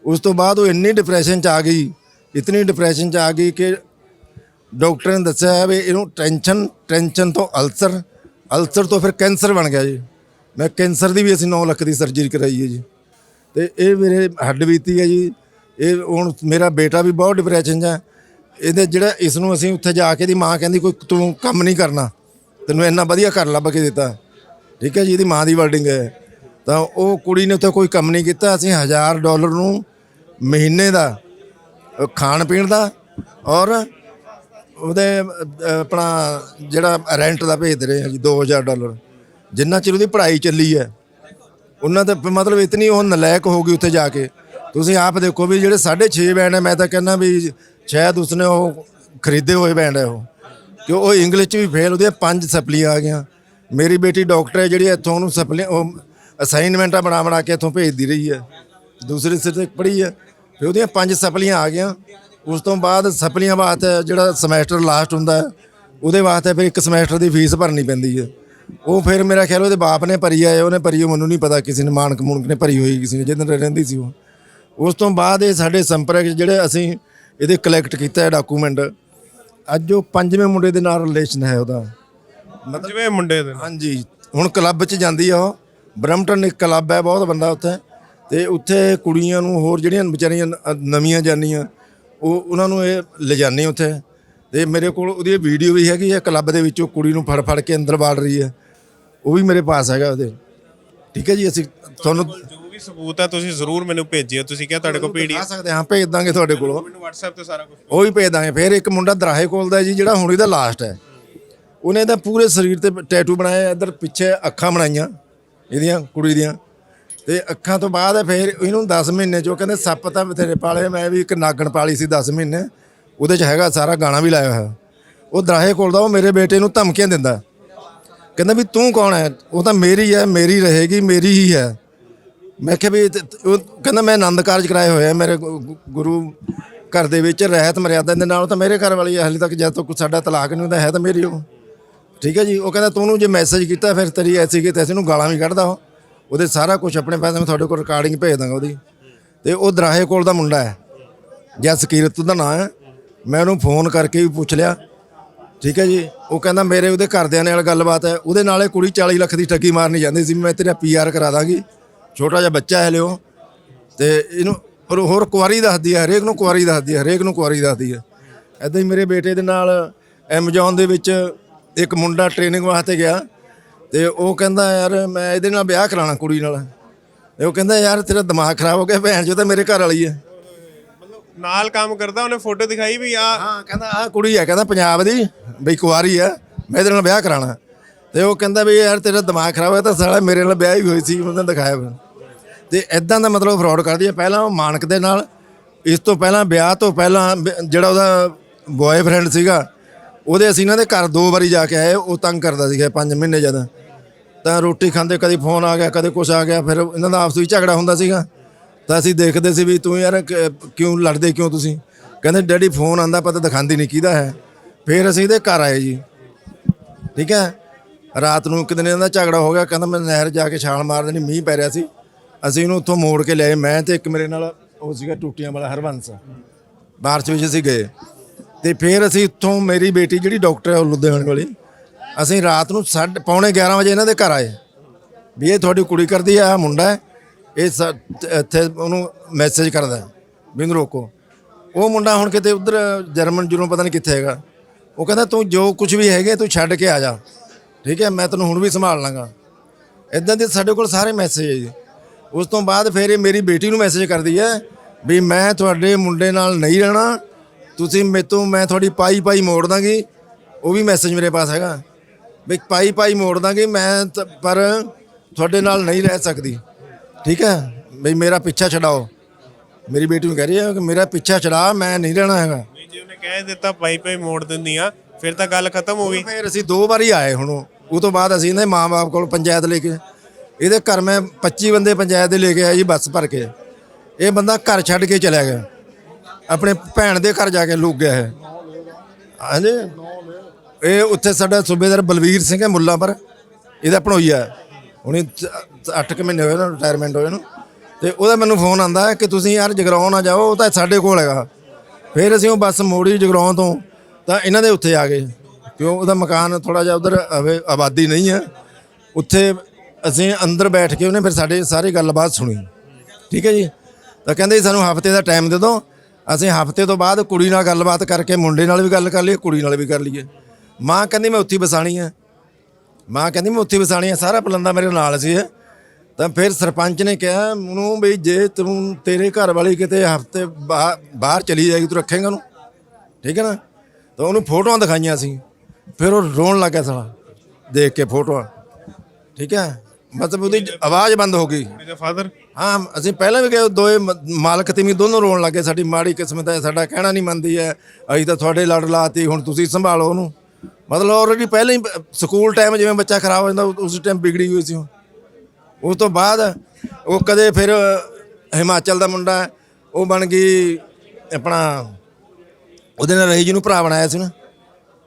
ਉਸ ਤੋਂ ਬਾਅਦ ਉਹ ਇੰਨੀ ਡਿਪਰੈਸ਼ਨ 'ਚ ਆ ਗਈ, ਇਤਨੀ ਡਿਪਰੈਸ਼ਨ 'ਚ ਆ ਗਈ ਕਿ ਡਾਕਟਰ ਨੇ ਦੱਸਿਆ ਹੈ ਵੀ ਇਹਨੂੰ ਟੈਨਸ਼ਨ ਟੈਨਸ਼ਨ ਤੋਂ ਅਲਸਰ ਅਲਸਰ ਤੋਂ ਫਿਰ ਕੈਂਸਰ ਬਣ ਗਿਆ ਜੀ। ਮੈਂ ਕੈਂਸਰ ਦੀ ਵੀ ਅਸੀਂ 9 ਲੱਖ ਦੀ ਸਰਜਰੀ ਕਰਾਈ ਹੈ ਜੀ। ਤੇ ਇਹ ਮੇਰੇ ਹੱਡ ਬੀਤੀ ਹੈ ਜੀ। ਇਹ ਹੁਣ ਮੇਰਾ ਬੇਟਾ ਵੀ ਬਹੁਤ ਡਿਪਰੈਸ਼ਨ 'ਚ ਹੈ। ਇਹਦੇ ਜਿਹੜਾ ਇਸ ਨੂੰ ਅਸੀਂ ਉੱਥੇ ਜਾ ਕੇ ਦੀ ਮਾਂ ਕਹਿੰਦੀ, ਕੋਈ ਤੂੰ ਕੰਮ ਨਹੀਂ ਕਰਨਾ। ਤੈਨੂੰ ਇੰਨਾ ਵਧੀਆ ਘਰ ਲੱਭ ਕੇ ਦਿੱਤਾ। ਠੀਕ ਹੈ ਜੀ, ਇਹਦੀ ਮਾਂ ਦੀ ਵਰਡਿੰਗ ਹੈ। ਤਾਂ ਉਹ ਕੁੜੀ ਨੇ ਉੱਥੇ ਕੋਈ ਕੰਮ ਨਹੀਂ ਕੀਤਾ। ਅਸੀਂ 1000 ਡਾਲਰ ਨੂੰ ਮਹੀਨੇ ਦਾ ਖਾਣ ਪੀਣ ਦਾ ਔਰ ਉਹਦੇ ਆਪਣਾ ਜਿਹੜਾ ਰੈਂਟ ਦਾ ਭੇਜਦੇ ਰਹੇ ਹਾਂ ਜੀ 2000 ਡਾਲਰ। ਜਿੰਨਾ ਚਿਰ ਉਹਦੀ ਪੜ੍ਹਾਈ ਚੱਲੀ ਹੈ, ਉਹਨਾਂ ਦਾ ਮਤਲਬ ਇਤਨੀ ਉਹ ਨਲਾਇਕ ਹੋ ਗਈ ਉੱਥੇ ਜਾ ਕੇ। ਤੁਸੀਂ ਆਪ ਦੇਖੋ ਵੀ ਜਿਹੜੇ 6.5 ਬੈਂਡ ਹੈ ਮੈਂ ਤਾਂ ਕਹਿੰਦਾ ਵੀ ਸ਼ਾਇਦ ਉਸਨੇ ਉਹ ਖਰੀਦੇ ਹੋਏ ਬੈਂਡ ਹੈ ਉਹ। ਕਿ ਉਹ ਇੰਗਲਿਸ਼ 'ਚ ਵੀ ਫੇਲ ਉਹਦੀਆਂ ਪੰਜ ਸਪਲੀਆਂ ਆ ਗਈਆਂ। ਮੇਰੀ ਬੇਟੀ ਡਾਕਟਰ ਹੈ ਜਿਹੜੀ ਇੱਥੋਂ ਉਹਨੂੰ ਸਪਲੀ ਉਹ ਅਸਾਈਨਮੈਂਟਾਂ ਬਣਾ ਬਣਾ ਕੇ ਇੱਥੋਂ ਭੇਜਦੀ ਰਹੀ ਹੈ। ਦੂਸਰੇ ਸਿਰ ਤੇ ਪੜ੍ਹੀ ਹੈ, ਫਿਰ ਉਹਦੀਆਂ ਪੰਜ ਸਪਲੀਆਂ ਆ ਗਈਆਂ। ਉਸ ਤੋਂ ਬਾਅਦ ਸਪਲੀਆਂ ਵਾਸਤੇ ਜਿਹੜਾ ਸਮੈਸਟਰ ਲਾਸਟ ਹੁੰਦਾ ਹੈ ਉਹਦੇ ਵਾਸਤੇ ਫਿਰ ਇੱਕ ਸਮੈਸਟਰ ਦੀ ਫੀਸ ਭਰਨੀ ਪੈਂਦੀ ਹੈ। ਉਹ ਫਿਰ ਮੇਰਾ ਖਿਆਲ ਉਹਦੇ ਬਾਪ ਨੇ ਭਰੀ ਹੈ ਉਹਨੇ ਭਰੀ ਉਹ ਮੈਨੂੰ ਨਹੀਂ ਪਤਾ ਕਿਸੇ ਨੇ ਮਾਨਕ ਮੂਨਕ ਨੇ ਭਰੀ ਹੋਈ ਕਿਸੇ ਨੇ ਜਿਹਦੇ ਨਾਲ ਰਹਿੰਦੀ ਸੀ ਉਹ। ਉਸ ਤੋਂ ਬਾਅਦ ਇਹ ਸਾਡੇ ਸੰਪਰਕ 'ਚ ਜਿਹੜੇ ਅਸੀਂ ਇਹਦੇ ਕਲੈਕਟ ਕੀਤਾ ਹੈ ਡਾਕੂਮੈਂਟ ਅੱਜ ਉਹ ਪੰਜਵੇਂ ਮੁੰਡੇ ਦੇ ਨਾਲ ਰਿਲੇਸ਼ਨ ਹੈ ਉਹਦਾ। ਜਿਵੇਂ ਮੁੰਡੇ ਦੇ ਨਾਲ। ਹਾਂਜੀ ਹੁਣ ਕਲੱਬ 'ਚ ਜਾਂਦੀ ਆ ਉਹ। ਬਰਮਟਨ ਇੱਕ ਕਲੱਬ ਹੈ ਬਹੁਤ ਬੰਦਾ ਉੱਥੇ। ਤੇ ਉੱਥੇ ਕੁੜੀਆਂ ਨੂੰ ਹੋਰ ਜਿਹੜੀਆਂ ਵਿਚਾਰੀਆਂ ਨ- ਨਵੀਆਂ ਜਾਨੀਆਂ ਉਹ ਉਹਨਾਂ ਨੂੰ ਇਹ ਲਿਜਾਨੀ ਉੱਥੇ। ਤੇ ਮੇਰੇ ਕੋਲ ਉਹਦੀ ਵੀਡੀਓ ਵੀ ਹੈਗੀ ਹੈ ਕਲੱਬ ਦੇ ਵਿੱਚ ਕੁੜੀ ਨੂੰ ਫੜ ਫੜ ਕੇ ਅੰਦਰ ਵਾੜ ਰਹੀ ਹੈ। ਉਹ ਵੀ ਮੇਰੇ ਪਾਸ ਹੈਗਾ ਉਹਦੇ। ਠੀਕ ਹੈ ਜੀ ਅਸੀਂ ਤੁਹਾਨੂੰ ਜੋ ਵੀ ਸਬੂਤ ਹੈ ਤੁਸੀਂ ਜ਼ਰੂਰ ਮੈਨੂੰ ਭੇਜਿਓ। ਤੁਸੀਂ ਕਿਹਾ ਤੁਹਾਡੇ ਕੋਲ ਪੀਡੀ ਆ ਸਕਦੇ ਹਾਂ ਭੇਜ ਦਾਂਗੇ ਤੁਹਾਡੇ ਕੋਲ। ਮੈਨੂੰ WhatsApp ਤੇ ਸਾਰਾ ਕੁਝ ਉਹ ਵੀ ਭੇਜ ਦਾਂਗੇ। ਫਿਰ ਇੱਕ ਮੁੰਡਾ ਦਰਾਹੇ ਕੋਲ ਦਾ ਜੀ ਜਿਹੜਾ ਹੁਣ ਇਹਦਾ ਲਾਸਟ ਹੈ। ਉਹਨੇ ਤਾਂ ਪੂਰੇ ਸਰੀਰ ਤੇ ਟੈਟੂ ਬਣਾਏ ਆ, ਇੱਧਰ ਪਿੱਛੇ ਅੱਖਾਂ ਬਣਾਈਆਂ ਇਹਦੀਆਂ ਕੁੜੀ ਦੀਆਂ। ਤੇ ਅੱਖਾਂ ਤੋਂ ਬਾਅਦ ਫਿਰ ਇਹਨੂੰ 10 ਮਹੀਨੇ ਚੋਂ ਕਹਿੰਦੇ ਸੱਪ ਤਾਂ ਬਥੇਰੇ ਪਾਲੇ ਮੈਂ ਵੀ ਇੱਕ ਨਾਗਣ ਪਾਲੀ ਸੀ 10 ਮਹੀਨੇ। ਉਹਦੇ 'ਚ ਹੈਗਾ ਸਾਰਾ ਗਾਣਾ ਵੀ ਲਾਇਆ ਹੋਇਆ। ਉਹ ਦਰਾਹੇ ਕੋਲ ਦਾ ਉਹ ਮੇਰੇ ਬੇਟੇ ਨੂੰ ਧਮਕੀਆਂ ਦਿੰਦਾ। ਕਹਿੰਦਾ ਵੀ ਤੂੰ ਕੌਣ ਹੈ? ਉਹ ਤਾਂ ਮੇਰੀ ਹੈ ਮੇਰੀ ਰਹੇਗੀ ਮੇਰੀ ਹੀ ਹੈ। ਮੈਂ ਕਿਹਾ ਵੀ ਉਹ ਕਹਿੰਦਾ ਮੈਂ ਆਨੰਦ ਕਾਰਜ ਕਰਾਏ ਹੋਏ ਆ ਮੇਰੇ ਗੁਰੂ ਘਰ ਦੇ ਵਿੱਚ ਰਹਿਤ ਮਰਿਆਦਾ ਦੇ ਨਾਲ ਤਾਂ ਮੇਰੇ ਘਰ ਵਾਲੀ ਹੈ, ਹਾਲੇ ਤੱਕ ਜਦ ਤੱਕ ਸਾਡਾ ਤਲਾਕ ਨਹੀਂ ਹੁੰਦਾ ਹੈ ਤਾਂ ਮੇਰੀ ਉਹ। ਠੀਕ ਹੈ ਜੀ ਉਹ ਕਹਿੰਦਾ ਤੂੰ ਉਹਨੂੰ ਜੇ ਮੈਸੇਜ ਕੀਤਾ ਫਿਰ ਤੇਰੀ ਐਸੀ ਕਿ ਤੈਸੀ ਨੂੰ ਗਾਲਾਂ ਵੀ ਕੱਢਦਾ ਉਹ। ਉਹਦੇ ਸਾਰਾ ਕੁਝ ਆਪਣੇ ਪੈਸੇ ਮੈਂ ਤੁਹਾਡੇ ਕੋਲ ਰਿਕਾਰਡਿੰਗ ਭੇਜ ਦਾਂਗਾ ਉਹਦੀ। ਤੇ ਉਹ ਦਰਾਹੇ ਕੋਲ ਦਾ ਮੁੰਡਾ ਹੈ। ਜਸਕੀਰਤ ਦਾ ਨਾਂ ਹੈ। ਮੈਂ ਉਹਨੂੰ ਫੋਨ ਕਰਕੇ ਵੀ ਪੁੱਛ ਲਿਆ। ਠੀਕ ਹੈ ਜੀ? ਉਹ ਕਹਿੰਦਾ ਮੇਰੇ ਉਹਦੇ ਘਰਦਿਆਂ ਨਾਲ ਗੱਲਬਾਤ ਹੈ। ਉਹਦੇ ਨਾਲ ਇਹ ਕੁੜੀ 40 ਲੱਖ ਦੀ ਠੱਗੀ ਮਾਰਨੀ ਜਾਂਦੀ ਸੀ। ਮੈਂ ਤੇਰਾ ਪੀਆਰ ਕਰਾ ਦਾਂਗੀ। ਛੋਟਾ ਜਿਹਾ ਬੱਚਾ ਹੈ ਲਿਓ। ਤੇ ਇਹਨੂੰ ਪਰ ਹੋਰ ਕੁਆਰੀ ਦੱਸਦੀ ਹੈ, ਹਰੇਕ ਨੂੰ ਕੁਆਰੀ ਦੱਸਦੀ ਹੈ, ਹਰੇਕ ਨੂੰ ਕੁਆਰੀ ਦੱਸਦੀ ਹੈ। ਐਦਾਂ ਹੀ ਮੇਰੇ ਬੇਟੇ ਦੇ ਨਾਲ ਐਮਾਜ਼ੋਨ ਦੇ ਵਿੱਚ ਇੱਕ ਮੁੰਡਾ ਟ੍ਰੇਨਿੰਗ ਵਾਸਤੇ ਗਿਆ। ਤੇ ਉਹ ਕਹਿੰਦਾ ਯਾਰ ਮੈਂ ਇਹਦੇ ਨਾਲ ਵਿਆਹ ਕਰਾਉਣਾ ਕੁੜੀ ਨਾਲ। ਤੇ ਉਹ ਕਹਿੰਦਾ ਯਾਰ ਤੇਰਾ ਦਿਮਾਗ ਖਰਾਬ ਹੋ ਗਿਆ ਭੈਣ ਜੋ ਤਾਂ ਮੇਰੇ ਘਰ ਵਾਲੀ ਹੈ। ਨਾਲ ਕੰਮ ਕਰਦਾ ਉਹਨੇ ਫੋਟੋ ਦਿਖਾਈ ਵੀ ਆ। ਹਾਂ ਕਹਿੰਦਾ ਆਹ ਕੁੜੀ ਹੈ ਕਹਿੰਦਾ ਪੰਜਾਬ ਦੀ ਬਈ ਕੁਆਰੀ ਹੈ ਮੈਂ ਇਹਦੇ ਨਾਲ ਵਿਆਹ ਕਰਾਉਣਾ। ਤੇ ਉਹ ਕਹਿੰਦਾ ਵੀ ਯਾਰ ਤੇਰਾ ਦਿਮਾਗ ਖਰਾਬ ਹੈ ਤਾਂ ਸਾਲਾ ਮੇਰੇ ਨਾਲ ਵਿਆਹ ਹੀ ਹੋਈ ਸੀ ਉਹਨੇ ਦਿਖਾਇਆ ਫਿਰ। ਤੇ ਐਦਾਂ ਦਾ ਮਤਲਬ ਫਰਾਡ ਕਰਦੀ ਹੈ। ਪਹਿਲਾਂ ਉਹ ਮਾਨਕ ਦੇ ਨਾਲ ਇਸ ਤੋਂ ਪਹਿਲਾਂ ਵਿਆਹ ਤੋਂ ਪਹਿਲਾਂ ਜਿਹੜਾ ਉਹਦਾ ਬॉयਫ੍ਰੈਂਡ ਸੀਗਾ ਉਹਦੇ ਅਸੀਂ ਇਹਨਾਂ ਦੇ ਘਰ ਦੋ ਵਾਰੀ ਜਾ ਕੇ ਆਏ ਉਹ ਤੰਗ ਕਰਦਾ ਸੀਗਾ 5 ਮਹੀਨੇ ਜਦ ਤਾਂ ਰੋਟੀ ਖਾਂਦੇ ਕਦੇ ਫੋਨ ਆ ਗਿਆ, ਕਦੇ ਕੁਛ ਆ ਗਿਆ, ਫਿਰ ਇਹਨਾਂ ਦਾ ਆਪਸ ਵਿੱਚ ਝਗੜਾ ਹੁੰਦਾ ਸੀਗਾ। ਤਾਂ ਅਸੀਂ ਦੇਖਦੇ ਸੀ ਵੀ ਤੂੰ ਯਾਰ ਕਿਉਂ ਲੜਦੇ, ਕਿਉਂ ਤੁਸੀਂ? ਕਹਿੰਦੇ ਡੈਡੀ ਫੋਨ ਆਂਦਾ ਪਤਾ ਦਿਖਾਉਂਦੀ ਨਹੀਂ ਕਿਹਦਾ ਹੈ। ਫਿਰ ਅਸੀਂ ਇਹਦੇ ਘਰ ਆਏ ਜੀ। ਠੀਕ ਹੈ? ਰਾਤ ਨੂੰ ਇੱਕ ਦਿਨ ਇਹਨਾਂ ਦਾ ਝਗੜਾ ਹੋ ਗਿਆ, ਕਹਿੰਦਾ ਮੈਂ ਨਹਿਰ ਜਾ ਕੇ ਛਾਲ ਮਾਰ ਦੇਣੀ ਮੀਂਹ ਪੈ ਰਿਹਾ ਸੀ। ਅਸੀਂ ਇਹਨੂੰ ਉੱਥੋਂ ਮੋੜ ਕੇ ਲਏ ਮੈਂ ਤੇ ਇੱਕ ਮੇਰੇ ਨਾਲ ਉਹ ਸੀਗਾ ਟੂਟੀਆਂ ਵਾਲਾ ਹਰਬੰਸ ਬਾਰਚ ਵਿੱਚ ਅਸੀਂ ਗਏ। ਤੇ ਫਿਰ ਅਸੀਂ ਇੱਥੋਂ ਮੇਰੀ ਬੇਟੀ ਜਿਹੜੀ ਡਾਕਟਰ ਹੈ ਉਹ ਲੁਧਿਆਣੇ ਵਾਲੀ ਅਸੀਂ ਰਾਤ ਨੂੰ ਸਾਢੇ ਪੌਣੇ 11 ਵਜੇ ਇਹਨਾਂ ਦੇ ਘਰ ਆਏ। ਵੀ ਇਹ ਤੁਹਾਡੀ ਕੁੜੀ ਕਰਦੀ ਆ, ਆਹ ਮੁੰਡਾ ਹੈ। ਇਹ ਸ ਇੱਥੇ ਉਹਨੂੰ ਮੈਸੇਜ ਕਰਦਾ ਹੈ, ਵੀ ਇਹਨੂੰ ਰੋਕੋ। ਉਹ ਮੁੰਡਾ ਹੁਣ ਕਿਤੇ ਉਧਰ ਜਰਮਨ ਜੁਰਮ ਪਤਾ ਨਹੀਂ ਕਿੱਥੇ ਹੈਗਾ। ਉਹ ਕਹਿੰਦਾ, ਤੂੰ ਜੋ ਕੁਝ ਵੀ ਹੈਗੇ, ਤੂੰ ਛੱਡ ਕੇ ਆ ਜਾ। ਠੀਕ ਹੈ, ਮੈਂ ਤੈਨੂੰ ਹੁਣ ਵੀ ਸੰਭਾਲ ਲਾਂਗਾ। ਇਦਾਂ ਦੇ ਸਾਡੇ ਕੋਲ ਸਾਰੇ ਮੈਸੇਜ ਹੈ ਜੀ। ਉਸ ਤੋਂ ਬਾਅਦ ਫਿਰ ਇਹ ਮੇਰੀ ਬੇਟੀ ਨੂੰ ਮੈਸੇਜ ਕਰਦੀ ਹੈ, ਵੀ ਮੈਂ ਤੁਹਾਡੇ ਮੁੰਡੇ ਨਾਲ ਨਹੀਂ ਰਹਿਣਾ। ਤੁਸੀਂ ਮੇਰੇ ਤੋਂ ਮੈਂ ਤੁਹਾਡੀ ਪਾਈ ਪਾਈ ਮੋੜ ਦਾਂਗੀ। ਉਹ ਵੀ ਮੈਸੇਜ ਮੇਰੇ ਪਾਸ ਹੈਗਾ। ਵੀ ਪਾਈ ਪਾਈ ਮੋੜ ਦਾਂਗੀ ਮੈਂ ਤਾਂ- ਪਰ ਤੁਹਾਡੇ ਨਾਲ ਨਹੀਂ ਰਹਿ ਸਕਦੀ। ਠੀਕ ਹੈ? ਵੀ ਮੇਰਾ ਪਿੱਛਾ ਛਡਾਓ। ਮੇਰੀ ਬੇਟੀ ਨੂੰ ਕਹਿ ਰਹੀ ਹੈ ਕਿ ਮੇਰਾ ਪਿੱਛਾ ਛਡਾ ਮੈਂ ਨਹੀਂ ਰਹਿਣਾ ਹੈਗਾ। ਨਹੀਂ ਜੇ ਉਹਨੇ ਕਹਿ ਦਿੱਤਾ ਪਾਈ ਪਾਈ ਮੋੜ ਦਿੰਦੀ ਆ ਫਿਰ ਤਾਂ ਗੱਲ ਖਤਮ ਹੋ ਗਈ। ਫਿਰ ਅਸੀਂ ਦੋ ਵਾਰੀ ਆਏ ਹੁਣ ਉਹ ਉਹ ਤੋਂ ਬਾਅਦ ਅਸੀਂ ਇਹਦੇ ਮਾਂ-ਬਾਪ ਕੋਲ ਪੰਚਾਇਤ ਲੈ ਕੇ ਇਹਦੇ ਘਰ ਮੈਂ 25 ਬੰਦੇ ਪੰਚਾਇਤ ਦੇ ਲੈ ਕੇ ਆਇਆ ਜੀ ਬੱਸ ਭਰ ਕੇ। ਇਹ ਬੰਦਾ ਘਰ ਛੱਡ ਕੇ ਚਲਾ ਗਿਆ। ਆਪਣੇ ਭੈਣ ਦੇ ਘਰ ਜਾ ਕੇ ਲੁਕ ਗਿਆ ਹੈ ਹਾਂਜੀ? ਇਹ ਉੱਥੇ ਸਾਡਾ ਸੂਬੇਦਾਰ ਬਲਵੀਰ ਸਿੰਘ ਹੈ ਮੁੱਲਾਂਪੁਰ। ਇਹਦਾ ਭਣੋਈਆ ਹੁਣੀ 8 ਕੁ ਮਹੀਨੇ ਹੋਏ ਨਾ ਰਿਟਾਇਰਮੈਂਟ ਹੋਏ ਨੂੰ। ਤੇ ਉਹਦਾ ਮੈਨੂੰ ਫੋਨ ਆਂਦਾ ਕਿ ਤੁਸੀਂ ਯਾਰ ਜਗਰਾਉਂ ਨਾ ਜਾਓ, ਉਹ ਤਾਂ ਸਾਡੇ ਕੋਲ ਹੈਗਾ। ਫਿਰ ਅਸੀਂ ਉਹ ਬੱਸ ਮੋੜੀ ਜਗਰਾਉਂ ਤੋਂ ਤਾਂ ਇਹਨਾਂ ਦੇ ਉੱਥੇ ਆ ਗਏ। ਕਿਉਂ? ਉਹਦਾ ਮਕਾਨ ਥੋੜਾ ਜਿਹਾ ਉਧਰ ਆਬਾਦੀ ਨਹੀਂ ਹੈ। ਉੱਥੇ ਅਸੀਂ ਅੰਦਰ ਬੈਠ ਕੇ ਉਹਨੇ ਫਿਰ ਸਾਡੇ ਸਾਰੀ ਗੱਲਬਾਤ ਸੁਣੀ। ਠੀਕ ਹੈ ਜੀ? ਤਾਂ ਕਹਿੰਦੇ ਜੀ, ਸਾਨੂੰ ਹਫ਼ਤੇ ਦਾ ਟਾਈਮ ਦੇ ਦਿਓ। ਅਸੀਂ ਹਫ਼ਤੇ ਤੋਂ ਬਾਅਦ ਕੁੜੀ ਨਾਲ ਗੱਲਬਾਤ ਕਰਕੇ ਮੁੰਡੇ ਨਾਲ ਵੀ ਗੱਲ ਕਰ ਲਈਏ, ਕੁੜੀ ਨਾਲ ਵੀ ਕਰ ਲਈਏ। ਮਾਂ ਕਹਿੰਦੀ ਮੈਂ ਉੱਥੇ ਵਸਾਣੀ ਹੈ ਮਾਂ ਕਹਿੰਦੀ ਮੈਂ ਉੱਥੇ ਵਸਾਣੀ ਹੈ ਸਾਰਾ ਪਲੰਦਾ ਮੇਰੇ ਨਾਲ ਸੀ। ਤਾਂ ਫਿਰ ਸਰਪੰਚ ਨੇ ਕਿਹਾ ਉਹਨੂੰ ਵੀ ਜੇ ਤੂੰ ਤੇਰੇ ਘਰ ਵਾਲੀ ਕਿਤੇ ਹਫ਼ਤੇ ਬਾਹਰ ਚਲੀ ਜਾਏਗੀ ਤੂੰ ਰੱਖੇਂਗਾ ਉਹਨੂੰ। ਠੀਕ ਹੈ ਨਾ? ਤਾਂ ਉਹਨੂੰ ਫੋਟੋਆਂ ਦਿਖਾਈਆਂ ਸੀ। ਫਿਰ ਉਹ ਰੋਣ ਲੱਗਾ ਸਾਲਾ ਦੇਖ ਕੇ ਫੋਟੋਆਂ। ਠੀਕ ਹੈ? ਮਤਲਬ ਉਹਦੀ ਆਵਾਜ਼ ਬੰਦ ਹੋ ਗਈ। ਮੇਰੇ ਫਾਦਰ? ਹਾਂ ਅਸੀਂ ਪਹਿਲਾਂ ਵੀ ਗਏ ਦੋਏ ਮਾਲਕ ਤੇ ਵੀ ਦੋਨੋਂ ਰੋਣ ਲੱਗੇ ਸਾਡੀ ਮਾੜੀ ਕਿਸਮਤ ਹੈ ਸਾਡਾ ਕਹਿਣਾ ਨਹੀਂ ਮੰਨਦੀ ਹੈ ਅਸੀਂ ਤਾਂ ਤੁਹਾਡੇ ਲੜ ਲਾਤੀ ਹੁਣ ਤੁਸੀਂ ਸੰਭਾਲੋ ਉਹਨੂੰ। ਮਤਲਬ ਆਲਰੇਡੀ ਪਹਿਲਾਂ ਹੀ ਸਕੂਲ ਟਾਈਮ ਜਿਵੇਂ ਬੱਚਾ ਖਰਾਬ ਹੋ ਜਾਂਦਾ ਉਸ ਟਾਈਮ ਵਿਗੜੀ ਹੋਈ ਸੀ ਉਹ। ਉਸ ਤੋਂ ਬਾਅਦ ਉਹ ਕਦੇ ਫਿਰ ਹਿਮਾਚਲ ਦਾ ਮੁੰਡਾ ਹੈ, ਉਹ ਬਣ ਗਈ ਆਪਣਾ ਉਹਦੇ ਨਾਲ ਰਹੀ ਜੀ ਨੂੰ ਭਰਾ ਬਣਾਇਆ ਸੀ ਨਾ।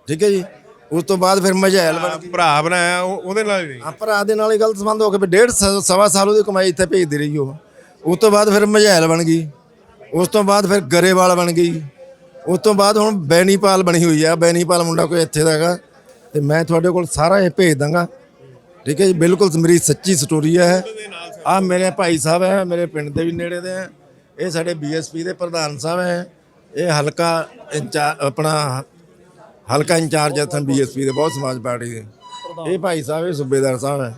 ਠੀਕ ਹੈ ਜੀ? ਉਸ ਤੋਂ ਬਾਅਦ ਫਿਰ ਮਝੈਲ ਬਣ ਗਈ। ਭਰਾ ਬਣਾਇਆ ਉਹ- ਉਹਦੇ ਨਾਲ ਵੀ ਆ ਭਰਾ ਦੇ ਨਾਲ ਹੀ ਗਲਤ ਸੰਬੰਧ ਹੋ ਗਏ ਵੀ ਡੇਢ ਸਵਾ ਸਾਲ ਉਹਦੀ ਕਮਾਈ ਇੱਥੇ ਭੇਜਦੀ ਰਹੀ ਉਹ। ਉਸ ਤੋਂ ਬਾਅਦ ਫਿਰ ਮਝੈਲ ਬਣ ਗਈ। ਉਸ ਤੋਂ ਬਾਅਦ ਫਿਰ ਗਰੇਵਾਲ ਬਣ ਗਈ। ਉਸ ਤੋਂ ਬਾਅਦ ਹੁਣ ਬੈਨੀਪਾਲ ਬਣੀ ਹੋਈ ਆ। ਬੈਨੀਪਾਲ ਮੁੰਡਾ ਕੋਈ ਇੱਥੇ ਦਾ ਹੈਗਾ। ਤੇ ਮੈਂ ਤੁਹਾਡੇ ਕੋਲ ਸਾਰਾ ਇਹ ਭੇਜ ਦਾਂਗਾ। ਠੀਕ ਹੈ ਜੀ? ਬਿਲਕੁਲ ਮੇਰੀ ਸੱਚੀ ਸਟੋਰੀ ਹੈ। ਆ ਮੇਰੇ ਭਾਈ ਸਾਹਿਬ ਹੈ, ਮੇਰੇ ਪਿੰਡ ਦੇ ਵੀ ਨੇੜੇ ਦੇ ਹੈ। ਇਹ ਸਾਡੇ ਬੀਐਸਪੀ ਦੇ ਪ੍ਰਧਾਨ ਸਾਹਿਬ ਹੈ। ਇਹ ਹਲਕਾ ਇੰਚਾਰਜ ਆਪਣਾ ਹਲਕਾ ਇੰਚਾਰਜ ਹੈ ਬੀਐਸਪੀ ਦੇ, ਬਹੁਤ ਸਮਾਜ ਪਾਰਟੀ ਦੇ। ਇਹ ਭਾਈ ਸਾਹਿਬ, ਇਹ ਸੂਬੇਦਾਰ ਸਾਹਿਬ ਹੈ।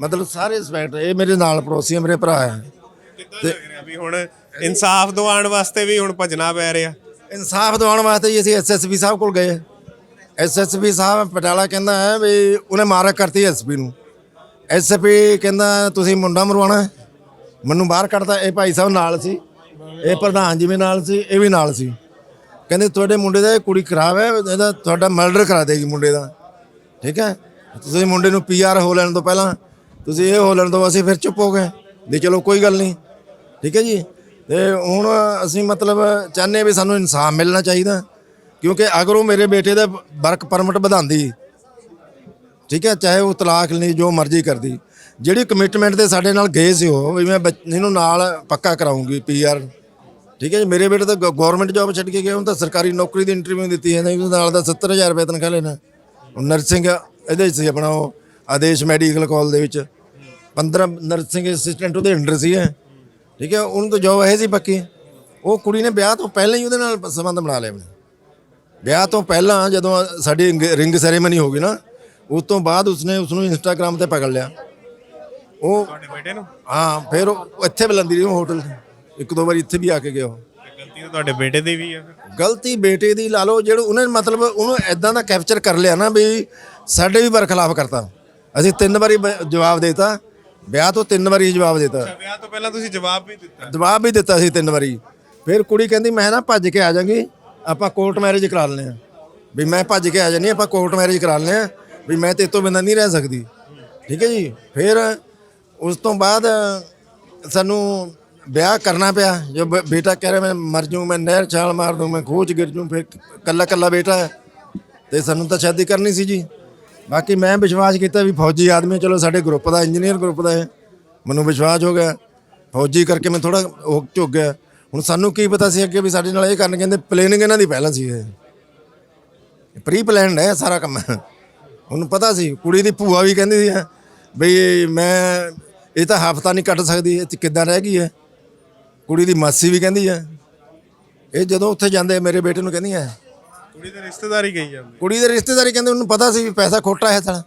ਮਤਲਬ ਸਾਰੇ ਰਿਸਪੈਕਟ ਇਹ ਮੇਰੇ ਨਾਲ ਪੜੋਸੀ ਹੈ, ਮੇਰੇ ਭਰਾ ਹੈ। ਕਿੱਦਾਂ ਲੱਗ ਰਿਹਾ ਵੀ ਹੁਣ ਇਨਸਾਫ ਦਿਵਾਉਣ ਵਾਸਤੇ ਵੀ ਹੁਣ ਭਜਣਾ ਪੈ ਰਿਹਾ? ਇਨਸਾਫ ਦਿਵਾਉਣ ਵਾਸਤੇ ਜੀ ਅਸੀਂ ਐਸਐਸਪੀ ਸਾਹਿਬ ਕੋਲ ਗਏ। ਐਸਐਸਪੀ ਸਾਹਿਬ ਪਟਿਆਲਾ ਕਹਿੰਦਾ ਹੈ ਵੀ ਉਹਨੇ ਮਾਰਕ ਕਰਤੀ ਐਸਪੀ ਨੂੰ। ਐਸਪੀ ਕਹਿੰਦਾ, ਤੁਸੀਂ ਮੁੰਡਾ ਮਰਵਾਉਣਾ ਮੈਨੂੰ ਬਾਹਰ ਕੱਢਤਾ, ਇਹ ਭਾਈ ਸਾਹਿਬ ਨਾਲ ਸੀ। ਇਹ ਪ੍ਰਧਾਨ ਜੀ ਵੀ ਨਾਲ ਸੀ, ਇਹ ਵੀ ਨਾਲ ਸੀ। ਕਹਿੰਦੇ, ਤੁਹਾਡੇ ਮੁੰਡੇ ਦਾ ਇਹ ਕੁੜੀ ਖਰਾਬ ਹੈ, ਇਹਦਾ ਤੁਹਾਡਾ ਮਰਡਰ ਕਰਾ ਦੇਗੀ ਮੁੰਡੇ ਦਾ। ਠੀਕ ਹੈ? ਤੁਸੀਂ ਮੁੰਡੇ ਨੂੰ ਪੀਆਰ ਹੋ ਲੈਣ ਤੋਂ ਪਹਿਲਾਂ, ਤੁਸੀਂ ਇਹ ਹੋ ਲੈਣ ਤੋਂ ਅਸੀਂ ਫਿਰ ਚੁੱਪ ਹੋ ਗਏ। ਵੀ ਚਲੋ, ਕੋਈ ਗੱਲ ਨਹੀਂ। ਠੀਕ ਹੈ ਜੀ? ਤੇ ਹੁਣ ਅਸੀਂ ਮਤਲਬ ਚਾਹੁੰਦੇ ਵੀ ਸਾਨੂੰ ਇਨਸਾਫ ਮਿਲਣਾ ਚਾਹੀਦਾ, ਕਿਉਂਕਿ ਅਗਰ ਉਹ ਮੇਰੇ ਬੇਟੇ ਦਾ ਵਰਕ ਪਰਮਿਟ ਵਧਾਉਂਦੀ, ਠੀਕ ਹੈ, ਚਾਹੇ ਉਹ ਤਲਾਕ ਨਹੀਂ ਜੋ ਮਰਜ਼ੀ ਕਰਦੀ, ਜਿਹੜੀ ਕਮਿਟਮੈਂਟ ਦੇ ਸਾਡੇ ਨਾਲ ਗਏ ਸੀ ਉਹ, ਵੀ ਮੈਂ ਬੱਚ- ਇਹਨੂੰ ਨਾਲ ਪੱਕਾ ਕਰਾਉਂਗੀ ਪੀਆਰ ਠੀਕ ਹੈ ਜੀ, ਮੇਰੇ ਬੇਟੇ ਤਾਂ ਗਵਰਨਮੈਂਟ ਜੌਬ ਛੱਡ ਕੇ ਗਏ ਹੁਣ ਤਾਂ ਸਰਕਾਰੀ ਨੌਕਰੀ ਦੀ ਇੰਟਰਵਿਊ ਦਿੱਤੀ ਹੈ, ਨਹੀਂ ਉਹਦੇ ਨਾਲ ਦਾ 70000 ਰੁਪਏ ਤਨਖਾਹ ਲੈਣਾ। ਉਹ ਨਰਸਿੰਗ ਇਹਦੇ 'ਚ ਸੀ ਆਪਣਾ ਉਹ, ਆਦੇਸ਼ ਮੈਡੀਕਲ ਕਾਲਜ ਦੇ ਵਿੱਚ। 15 ਨਰਸਿੰਗ ਅਸਿਸਟੈਂਟ ਉਹਦੇ ਅੰਡਰ ਸੀ ਠੀਕ ਹੈ ਉਹਨੂੰ ਤਾਂ ਜੌਬ ਹੈ ਸੀ ਪੱਕੀ ਉਹ ਕੁੜੀ ਨੇ ਵਿਆਹ ਤੋਂ ਪਹਿਲਾਂ ਹੀ ਉਹਦੇ ਨਾਲ ਸੰਬੰਧ ਬਣਾ ਲਏ ਆਪਣੇ। ਵਿਆਹ ਤੋਂ ਪਹਿਲਾਂ ਜਦੋਂ ਸਾਡੀ ਰਿੰਗ ਸੈਰੇਮਨੀ ਹੋ ਗਈ ਨਾ ਉਸ ਤੋਂ ਬਾਅਦ ਉਸਨੇ ਉਸ ਨੂੰ ਇੰਸਟਾਗ੍ਰam ਤੇ ਪਕੜ ਲਿਆ। ਉਹ ਤੁਹਾਡੇ ਬੇਟੇ ਨੂੰ? ਹਾਂ ਫਿਰ ਉਹ ਇੱਥੇ ਬੁਲੰਦੀ ਰਹੀ ਹੋਟਲ ਇੱਕ ਦੋ ਵਾਰੀ ਇੱਥੇ ਵੀ ਆ ਕੇ ਗਿਆ ਉਹ। ਗਲਤੀ ਤਾਂ ਤੁਹਾਡੇ ਬੇਟੇ ਦੀ ਵੀ ਆ ਫਿਰ। ਗਲਤੀ ਬੇਟੇ ਦੀ ਲਾ ਲਓ ਜਿਹੜਾ ਉਹਨੇ ਮਤਲਬ ਉਹਨੂੰ ਐਦਾਂ ਦਾ ਕੈਪਚਰ ਕਰ ਲਿਆ ਨਾ ਵੀ ਸਾਡੇ ਵੀ ਬਰਖਲਾਫ ਕਰਤਾ। ਅਸੀਂ ਤਿੰਨ ਵਾਰੀ ਜਵਾਬ ਦੇਤਾ। ਵਿਆਹ ਤੋਂ ਤਿੰਨ ਵਾਰੀ ਜਵਾਬ ਦੇਤਾ। ਵਿਆਹ ਤੋਂ ਪਹਿਲਾਂ ਤੁਸੀਂ ਜਵਾਬ ਵੀ ਦਿੱਤਾ। ਜਵਾਬ ਵੀ ਦਿੱਤਾ ਸੀ ਤਿੰਨ ਵਾਰੀ। ਫਿਰ ਕੁੜੀ ਕਹਿੰਦੀ ਮੈਂ ਨਾ ਭੱਜ ਕੇ ਆ ਜਾਵਾਂਗੀ ਆਪਾਂ ਕੋਰਟ ਮੈਰਿਜ ਕਰਾ ਲੈਂਦੇ ਆ ਵੀ ਮੈਂ ਭੱਜ ਕੇ ਆ ਜਾਨੀ ਆਪਾਂ ਕੋਰਟ ਮੈਰਿਜ ਕਰਾ ਲੈਂਦੇ ਆ ਵੀ ਮੈਂ ਤੇ ਤੋਂ ਬਿਨਾਂ ਨਹੀਂ ਰਹਿ ਸਕਦੀ। ਠੀਕ ਹੈ ਜੀ? ਫਿਰ ਉਸ ਤੋਂ ਬਾਅਦ ਸਾਨੂੰ ਵਿਆਹ ਕਰਨਾ ਪਿਆ। ਜੋ ਬੇਟਾ ਕਹਿ ਰਿਹਾ ਮੈਂ ਮਰ ਜੂ ਮੈਂ ਨਹਿਰ ਛਾਲ ਮਾਰ ਦੂੰ ਮੈਂ 'ਚ ਗਿਰ ਜੂ ਫਿਰ ਕੱਲਾ ਕੱਲਾ ਬੇਟਾ ਤੇ ਸਾਨੂੰ ਤਾਂ ਸ਼ਾਦੀ ਕਰਨੀ ਸੀ ਜੀ। ਬਾਕੀ ਮੈਂ ਵਿਸ਼ਵਾਸ ਕੀਤਾ ਵੀ ਫੌਜੀ ਆਦਮੀ ਚਲੋ ਸਾਡੇ ਗਰੁੱਪ ਦਾ ਇੰਜੀਨੀਅਰ ਗਰੁੱਪ ਦਾ ਹੈ ਮੈਨੂੰ ਵਿਸ਼ਵਾਸ ਹੋ ਗਿਆ। ਫੌਜੀ ਕਰਕੇ ਮੈਂ ਥੋੜਾ ਉਹ ਝੁਕ ਗਿਆ। ਹੁਣ ਸਾਨੂੰ ਕੀ ਪਤਾ ਸੀ ਅੱਗੇ ਵੀ ਸਾਡੇ ਨਾਲ ਇਹ ਕਰਨ ਕਹਿੰਦੇ ਪਲੈਨਿੰਗ ਇਹਨਾਂ ਦੀ ਪਹਿਲਾਂ ਸੀ ਇਹ। ਪ੍ਰੀ ਪਲਾਨਡ ਹੈ ਸਾਰਾ ਕੰਮ। ਉਹਨੂੰ ਪਤਾ ਸੀ, ਕੁੜੀ ਦੀ ਭੂਆ ਵੀ ਕਹਿੰਦੀ ਸੀ, ਬਈ ਮੈਂ, ਇਹ ਤਾਂ ਹਫਤਾ ਨਹੀਂ ਕੱਟ ਸਕਦੀ, ਇਹ ਕਿੱਦਾਂ ਰਹਿ ਗਈ ਹੈ? ਕੁੜੀ ਦੀ ਮਾਸੀ ਵੀ ਕਹਿੰਦੀ ਹੈ। ਇਹ ਜਦੋਂ ਉੱਥੇ ਜਾਂਦੇ ਮੇਰੇ ਬੇਟੇ ਨੂੰ ਕਹਿੰਦੀ ਹੈ ਕੁੜੀ ਦੇ ਰਿਸ਼ਤੇਦਾਰੀ ਗਈ ਜਾਂਦੀ। ਕੁੜੀ ਦੇ ਰਿਸ਼ਤੇਦਾਰੀ ਕਹਿੰਦੇ ਉਹਨੂੰ ਪਤਾ ਸੀ ਵੀ ਪੈਸਾ ਖੋਟਾ ਹੈ ਸਾਲਾ।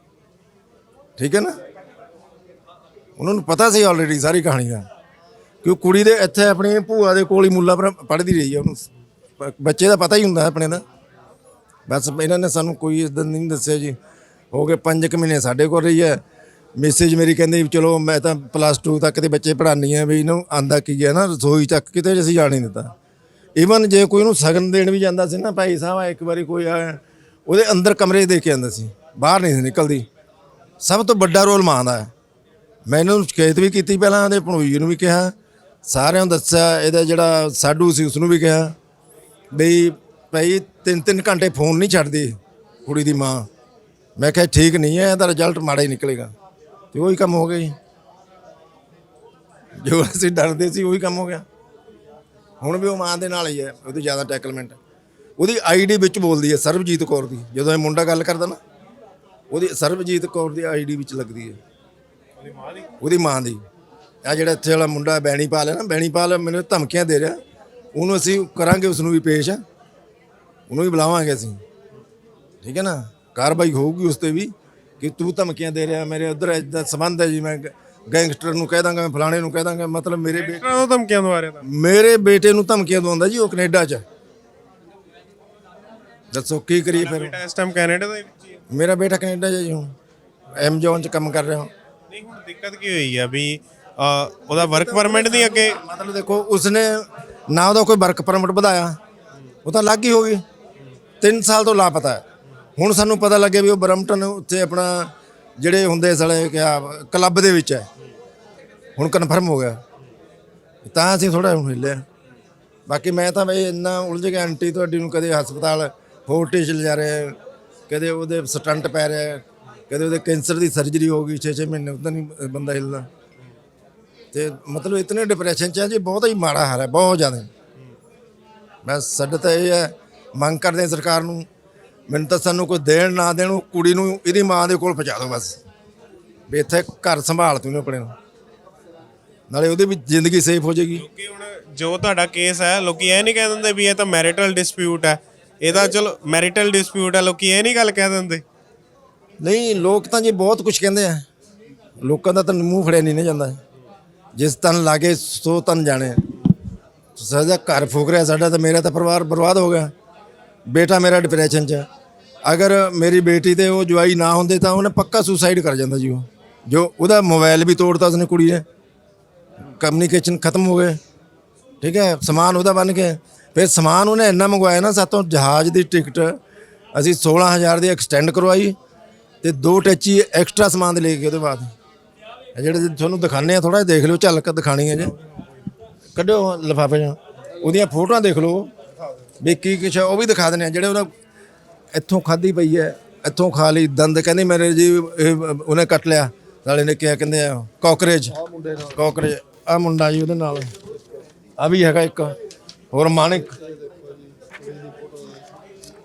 ਠੀਕ ਹੈ ਨਾ? ਉਹਨਾਂ ਨੂੰ ਪਤਾ ਸੀ ਆਲਰੇਡੀ ਸਾਰੀ ਕਹਾਣੀ ਦਾ। ਕਿ ਕੁੜੀ ਦੇ ਇੱਥੇ ਆਪਣੀ ਭੂਆ ਦੇ ਕੋਲ ਹੀ ਮੁੱਲਾ ਪੜ੍ਹਦੀ ਰਹੀ ਹੈ ਉਹਨੂੰ। ਬੱਚੇ ਦਾ ਪਤਾ ਹੀ ਹੁੰਦਾ ਆਪਣੇ ਦਾ। ਬਸ ਇਹਨਾਂ ਨੇ ਸਾਨੂੰ ਕੋਈ ਇਸ ਦਿਨ ਨਹੀਂ ਦੱਸਿਆ ਜੀ। ਹੋ ਗਏ 5 ਮਹੀਨੇ ਸਾਡੇ ਕੋਲ ਰਹੀ ਹੈ। ਮੈਸੇਜ ਮੇਰੀ ਕਹਿੰਦੇ ਵੀ ਚਲੋ ਮੈਂ ਤਾਂ ਪਲੱਸ 2 ਤੱਕ ਦੇ ਬੱਚੇ ਪੜ੍ਹਾਉਂਦੀ ਆ ਵੀ ਇਹਨੂੰ ਆਂਦਾ ਕੀ ਹੈ ਨਾ, ਰਸੋਈ ਤੱਕ ਕਿਤੇ ਅਸੀਂ ਜਾਣ ਨਹੀਂ ਦਿੱਤਾ। ਈਵਨ ਜੇ ਕੋਈ ਉਹਨੂੰ ਸਗਨ ਦੇਣ ਵੀ ਜਾਂਦਾ ਸੀ ਨਾ ਭਾਈ ਸਾਹਿਬ, ਇੱਕ ਵਾਰੀ ਕੋਈ ਆਇਆ ਉਹਦੇ ਅੰਦਰ ਕਮਰੇ ਦੇ ਕੇ ਆਂਦਾ ਸੀ, ਬਾਹਰ ਨਹੀਂ ਸੀ ਨਿਕਲਦੀ। ਸਭ ਤੋਂ ਵੱਡਾ ਰੋਲ ਮਾਂ ਦਾ ਹੈ। ਮੈਂ ਇਹਨੂੰ ਸ਼ਿਕਾਇਤ ਵੀ ਕੀਤੀ ਪਹਿਲਾਂ ਇਹਦੇ ਭਣੋਈ ਨੂੰ ਵੀ ਕਿਹਾ। ਸਾਰਿਆਂ ਨੂੰ ਦੱਸਿਆ, ਇਹਦਾ ਜਿਹੜਾ ਸਾਡੂ ਸੀ ਉਸ ਨੂੰ ਵੀ ਕਿਹਾ ਬਈ ਭਾਈ ਤਿੰਨ ਤਿੰਨ ਘੰਟੇ ਫੋਨ ਨਹੀਂ ਛੱਡਦੀ ਕੁੜੀ ਦੀ ਮਾਂ। ਮੈਂ ਕਿਹਾ ਠੀਕ ਨਹੀਂ ਹੈ, ਇਹਦਾ ਰਿਜ਼ਲਟ ਮਾੜਾ ਹੀ ਨਿਕਲੇਗਾ। ਤੇ ਉਹੀ ਕੰਮ ਹੋ ਗਿਆ ਜੀ। ਜੋ ਅਸੀਂ ਡਰਦੇ ਸੀ, ਉਹੀ ਕੰਮ ਹੋ ਗਿਆ। ਹੁਣ ਵੀ ਉਹ ਮਾਂ ਦੇ ਨਾਲ ਹੀ ਹੈ ਉਹਦੀ ਜ਼ਿਆਦਾ ਟੈਕਲਮੈਂਟ। ਉਹਦੀ ਆਈਡੀ ਵਿੱਚ ਬੋਲਦੀ ਹੈ ਸਰਬਜੀਤ ਕੌਰ ਦੀ। ਜਦੋਂ ਇਹ ਮੁੰਡਾ ਗੱਲ ਕਰਦਾ ਨਾ ਉਹਦੀ ਸਰਬਜੀਤ ਕੌਰ ਦੀ ਆਈਡੀ ਵਿੱਚ ਲੱਗਦੀ ਹੈ। ਉਹਦੀ ਮਾਂ ਦੀ? ਆ ਜਿਹੜਾ ਇੱਥੇ ਵਾਲਾ ਮੁੰਡਾ ਬੈਣੀਪਾਲ ਹੈ ਨਾ ਬੈਣੀਪਾਲ ਮੈਨੂੰ ਧਮਕੀਆਂ ਦੇ ਰਿਹਾ। ਉਹਨੂੰ ਅਸੀਂ ਕਰਾਂਗੇ ਉਸ ਨੂੰ ਵੀ ਪੇਸ਼। ਉਹਨੂੰ ਵੀ ਬੁਲਾਵਾਂਗੇ ਅਸੀਂ। ਠੀਕ ਹੈ ਨਾ? ਕਾਰਵਾਈ ਹੋਊਗੀ ਉਸ ਤੇ ਵੀ ਕਿ ਤੂੰ ਧਮਕੀਆਂ ਦੇ ਰਿਹਾ ਮੇਰੇ ਉਧਰ ਇਦਾਂ ਸੰਬੰਧ ਹੈ ਜੀ ਮੈਂ ਗੈਂਗਸਟਰ ਨੂੰ ਕਹਿ ਦਾਂਗਾ ਮੈਂ ਫਲਾਣੇ ਨੂੰ ਕਹਿ ਦਾਂਗਾ ਮਤਲਬ ਮੇਰੇ ਬੇ- ਕਿਹੜਾ ਧਮਕੀਆਂ ਦਵਾ ਰਿਹਾ ਤਾਂ। ਮੇਰੇ ਬੇਟੇ ਨੂੰ ਧਮਕੀਆਂ ਦਵਾਉਂਦਾ ਜੀ ਉਹ ਕੈਨੇਡਾ 'ਚ। ਦੱਸੋ ਕੀ ਕਰੀਏ ਫਿਰ ਬੇਟਾ ਇਸ ਟਾਈਮ ਕੈਨੇਡਾ ਦਾ ਹੀ ਵਿੱਚ ਹੀ ਹੈ। ਮੇਰਾ ਬੇਟਾ ਕੈਨੇਡਾ 'ਚ ਜੀ ਹੁਣ। ਐਮਜੋਨ 'ਚ ਕੰਮ ਕਰ ਰਿਹਾ ਨਹੀਂ ਹੁਣ ਦਿੱਕਤ ਕੀ ਹੋਈ ਆ ਵੀ ਉਹਦਾ ਵਰਕ ਪਰਮਿਟ ਨਹੀਂ ਅੱਗੇ? ਮਤਲਬ ਦੇਖੋ ਉਸਨੇ ਨਾ ਉਹਦਾ ਕੋਈ ਵਰਕ ਪਰਮਿਟ ਵਧਾਇਆ। ਉਹ ਤਾਂ ਲੱਗ ਹੀ ਹੋ ਗਈ। 3 ਸਾਲ ਤੋਂ ਲਾਪਤਾ ਹੈ। ਹੁਣ ਸਾਨੂੰ ਪਤਾ ਲੱਗਿਆ ਵੀ ਉਹ ਬਰਮਟਨ ਉੱਥੇ ਆਪਣਾ ਜਿਹੜੇ ਹੁੰਦੇ ਸਾਲੇ ਕਿਆ ਕਲੱਬ ਦੇ ਵਿੱਚ ਹੈ। ਹੁਣ ਕਨਫਰਮ ਹੋ ਗਿਆ। ਤਾਂ ਅਸੀਂ ਥੋੜਾ ਹੁਣ ਹਿੱਲੇ ਬਾਕੀ ਮੈਂ ਤਾਂ ਬਈ ਇੰਨਾ ਉਲਝ ਗਿਆ ਆਂਟੀ ਤੁਹਾਡੀ ਨੂੰ, ਕਦੇ ਹਸਪਤਾਲ ਫੋਰਟਿਸ ਲਿਜਾ ਰਹੇ ਕਦੇ ਉਹਦੇ ਸਟੰਟ ਪੈ ਰਿਹਾ ਕਦੇ ਉਹਦੇ ਕੈਂਸਰ ਦੀ ਸਰਜਰੀ ਹੋ ਗਈ 6-6 ਮਹੀਨੇ ਉਦੋਂ ਨਹੀਂ ਬੰਦਾ ਹਿੱਲਦਾ। ਤੇ ਮਤਲਬ ਇਤਨੇ ਡਿਪਰੈਸ਼ਨ ਚ ਹੈ ਜੀ, ਬਹੁਤ ਹੀ ਮਾੜਾ ਹਾਲ ਹੈ, ਬਹੁਤ ਜ਼ਿਆਦਾ। ਬਸ ਸਾਡੇ ਤਾਂ ਇਹ ਹੈ, ਮੰਗ ਕਰਦੇ ਸਰਕਾਰ ਨੂੰ, ਮੈਨੂੰ ਤਾਂ ਸਾਨੂੰ ਕੋਈ ਦੇਣ ਨਾ ਦੇਣ, ਉਹ ਕੁੜੀ ਨੂੰ ਇਹਦੀ ਮਾਂ ਦੇ ਕੋਲ ਪਹੁੰਚਾ ਦਿਓ ਬਸ। ਵੀ ਇੱਥੇ ਘਰ ਸੰਭਾਲ ਤੂੰ ਆਪਣੇ ਨੂੰ। ਨਾਲੇ ਉਹਦੇ ਵੀ ਜ਼ਿੰਦਗੀ ਸੇਫ ਹੋ ਜਾਏਗੀ। ਕਿ ਹੁਣ ਜੋ ਤੁਹਾਡਾ ਕੇਸ ਹੈ ਲੋਕੀ ਇਹ ਨਹੀਂ ਕਹਿ ਦਿੰਦੇ ਵੀ ਇਹ ਤਾਂ ਮੈਰਿਟਲ ਡਿਸਪਿਊਟ ਹੈ। ਇਹਦਾ ਚਲੋ ਮੈਰਿਟਲ ਡਿਸਪਿਊਟ ਹੈ ਲੋਕੀ ਇਹ ਨਹੀਂ ਗੱਲ ਕਹਿ ਦਿੰਦੇ। ਨਹੀਂ ਲੋਕ ਤਾਂ ਜੀ ਬਹੁਤ ਕੁਝ ਕਹਿੰਦੇ ਆ। ਲੋਕਾਂ ਦਾ ਤਾਂ ਮੂੰਹ ਫੜਿਆ ਨਹੀਂ ਨਾ ਜਾਂਦਾ। ਜਿਸ ਤਨ ਲਾਗੇ ਸੋ ਤਨ ਜਾਣੇ ਸਾਡਾ ਘਰ ਫੂਕ ਰਿਹਾ ਸਾਡਾ ਤਾਂ ਮੇਰਾ ਤਾਂ ਪਰਿਵਾਰ ਬਰਬਾਦ ਹੋ ਗਿਆ। ਬੇਟਾ ਮੇਰਾ ਡਿਪਰੈਸ਼ਨ 'ਚ। ਅਗਰ ਮੇਰੀ ਬੇਟੀ ਤੇ ਉਹ ਜਵਾਈ ਨਾ ਹੁੰਦੇ ਤਾਂ ਉਹਨੇ ਪੱਕਾ ਸੁਸਾਈਡ ਕਰ ਜਾਂਦਾ ਜੀ ਉਹ। ਜੋ ਉਹਦਾ ਮੋਬਾਈਲ ਵੀ ਤੋੜਤਾ ਉਸਨੇ ਕੁੜੀ ਨੇ। ਕਮਿਊਨੀਕੇਸ਼ਨ ਖਤਮ ਹੋ ਗਏ। ਠੀਕ ਹੈ ਸਮਾਨ ਉਹਦਾ ਬਣ ਗਿਆ। ਫਿਰ ਸਮਾਨ ਉਹਨੇ ਇੰਨਾ ਮੰਗਵਾਇਆ ਨਾ ਸਾਤੋਂ ਜਹਾਜ਼ ਦੀ ਟਿਕਟ ਅਸੀਂ 16000 ਦੀ ਐਕਸਟੈਂਡ ਕਰਵਾਈ ਤੇ ਦੋ ਟੈਚੀ ਐਕਸਟਰਾ ਸਮਾਨ ਦੇ ਲੈ ਕੇ ਉਹਦੇ ਬਾਅਦ। ਇਹ ਜਿਹੜੇ ਤੁਹਾਨੂੰ ਦਿਖਾਣੇ ਆ ਥੋੜਾ ਦੇਖ ਲਿਓ ਝਲਕ ਦਿਖਾਣੀ ਹੈ ਜੇ। ਕੱਢਿਓ ਲਿਫਾਫੇ ਜਾਂ ਉਹਦੀਆਂ ਫੋਟੋਆਂ ਦੇਖ ਲਓ। ਵੀ ਕੀ ਕੁਛ ਹੈ, ਉਹ ਵੀ ਦਿਖਾ ਦਿੰਦੇ ਆ ਜਿਹੜੇ ਉਹਦਾ ਇੱਥੋਂ ਖਾਦੀ ਪਈ ਹੈ ਇੱਥੋਂ ਖਾ ਲਈ ਦੰਦ ਕਹਿੰਦੇ ਮੇਰੇ ਜੀ ਇਹ ਉਹਨੇ ਕੱਟ ਲਿਆ। ਨਾਲੇ ਨੇ ਕਿਹਾ ਕਹਿੰਦੇ ਆ ਕਾਕਰੇਜ ਕਾਕਰੇਜ ਆ ਮੁੰਡਾ ਜੀ ਉਹਦੇ ਨਾਲ। ਆ ਵੀ ਹੈਗਾ ਇੱਕ ਹੋਰ ਮਾਨਿਕ।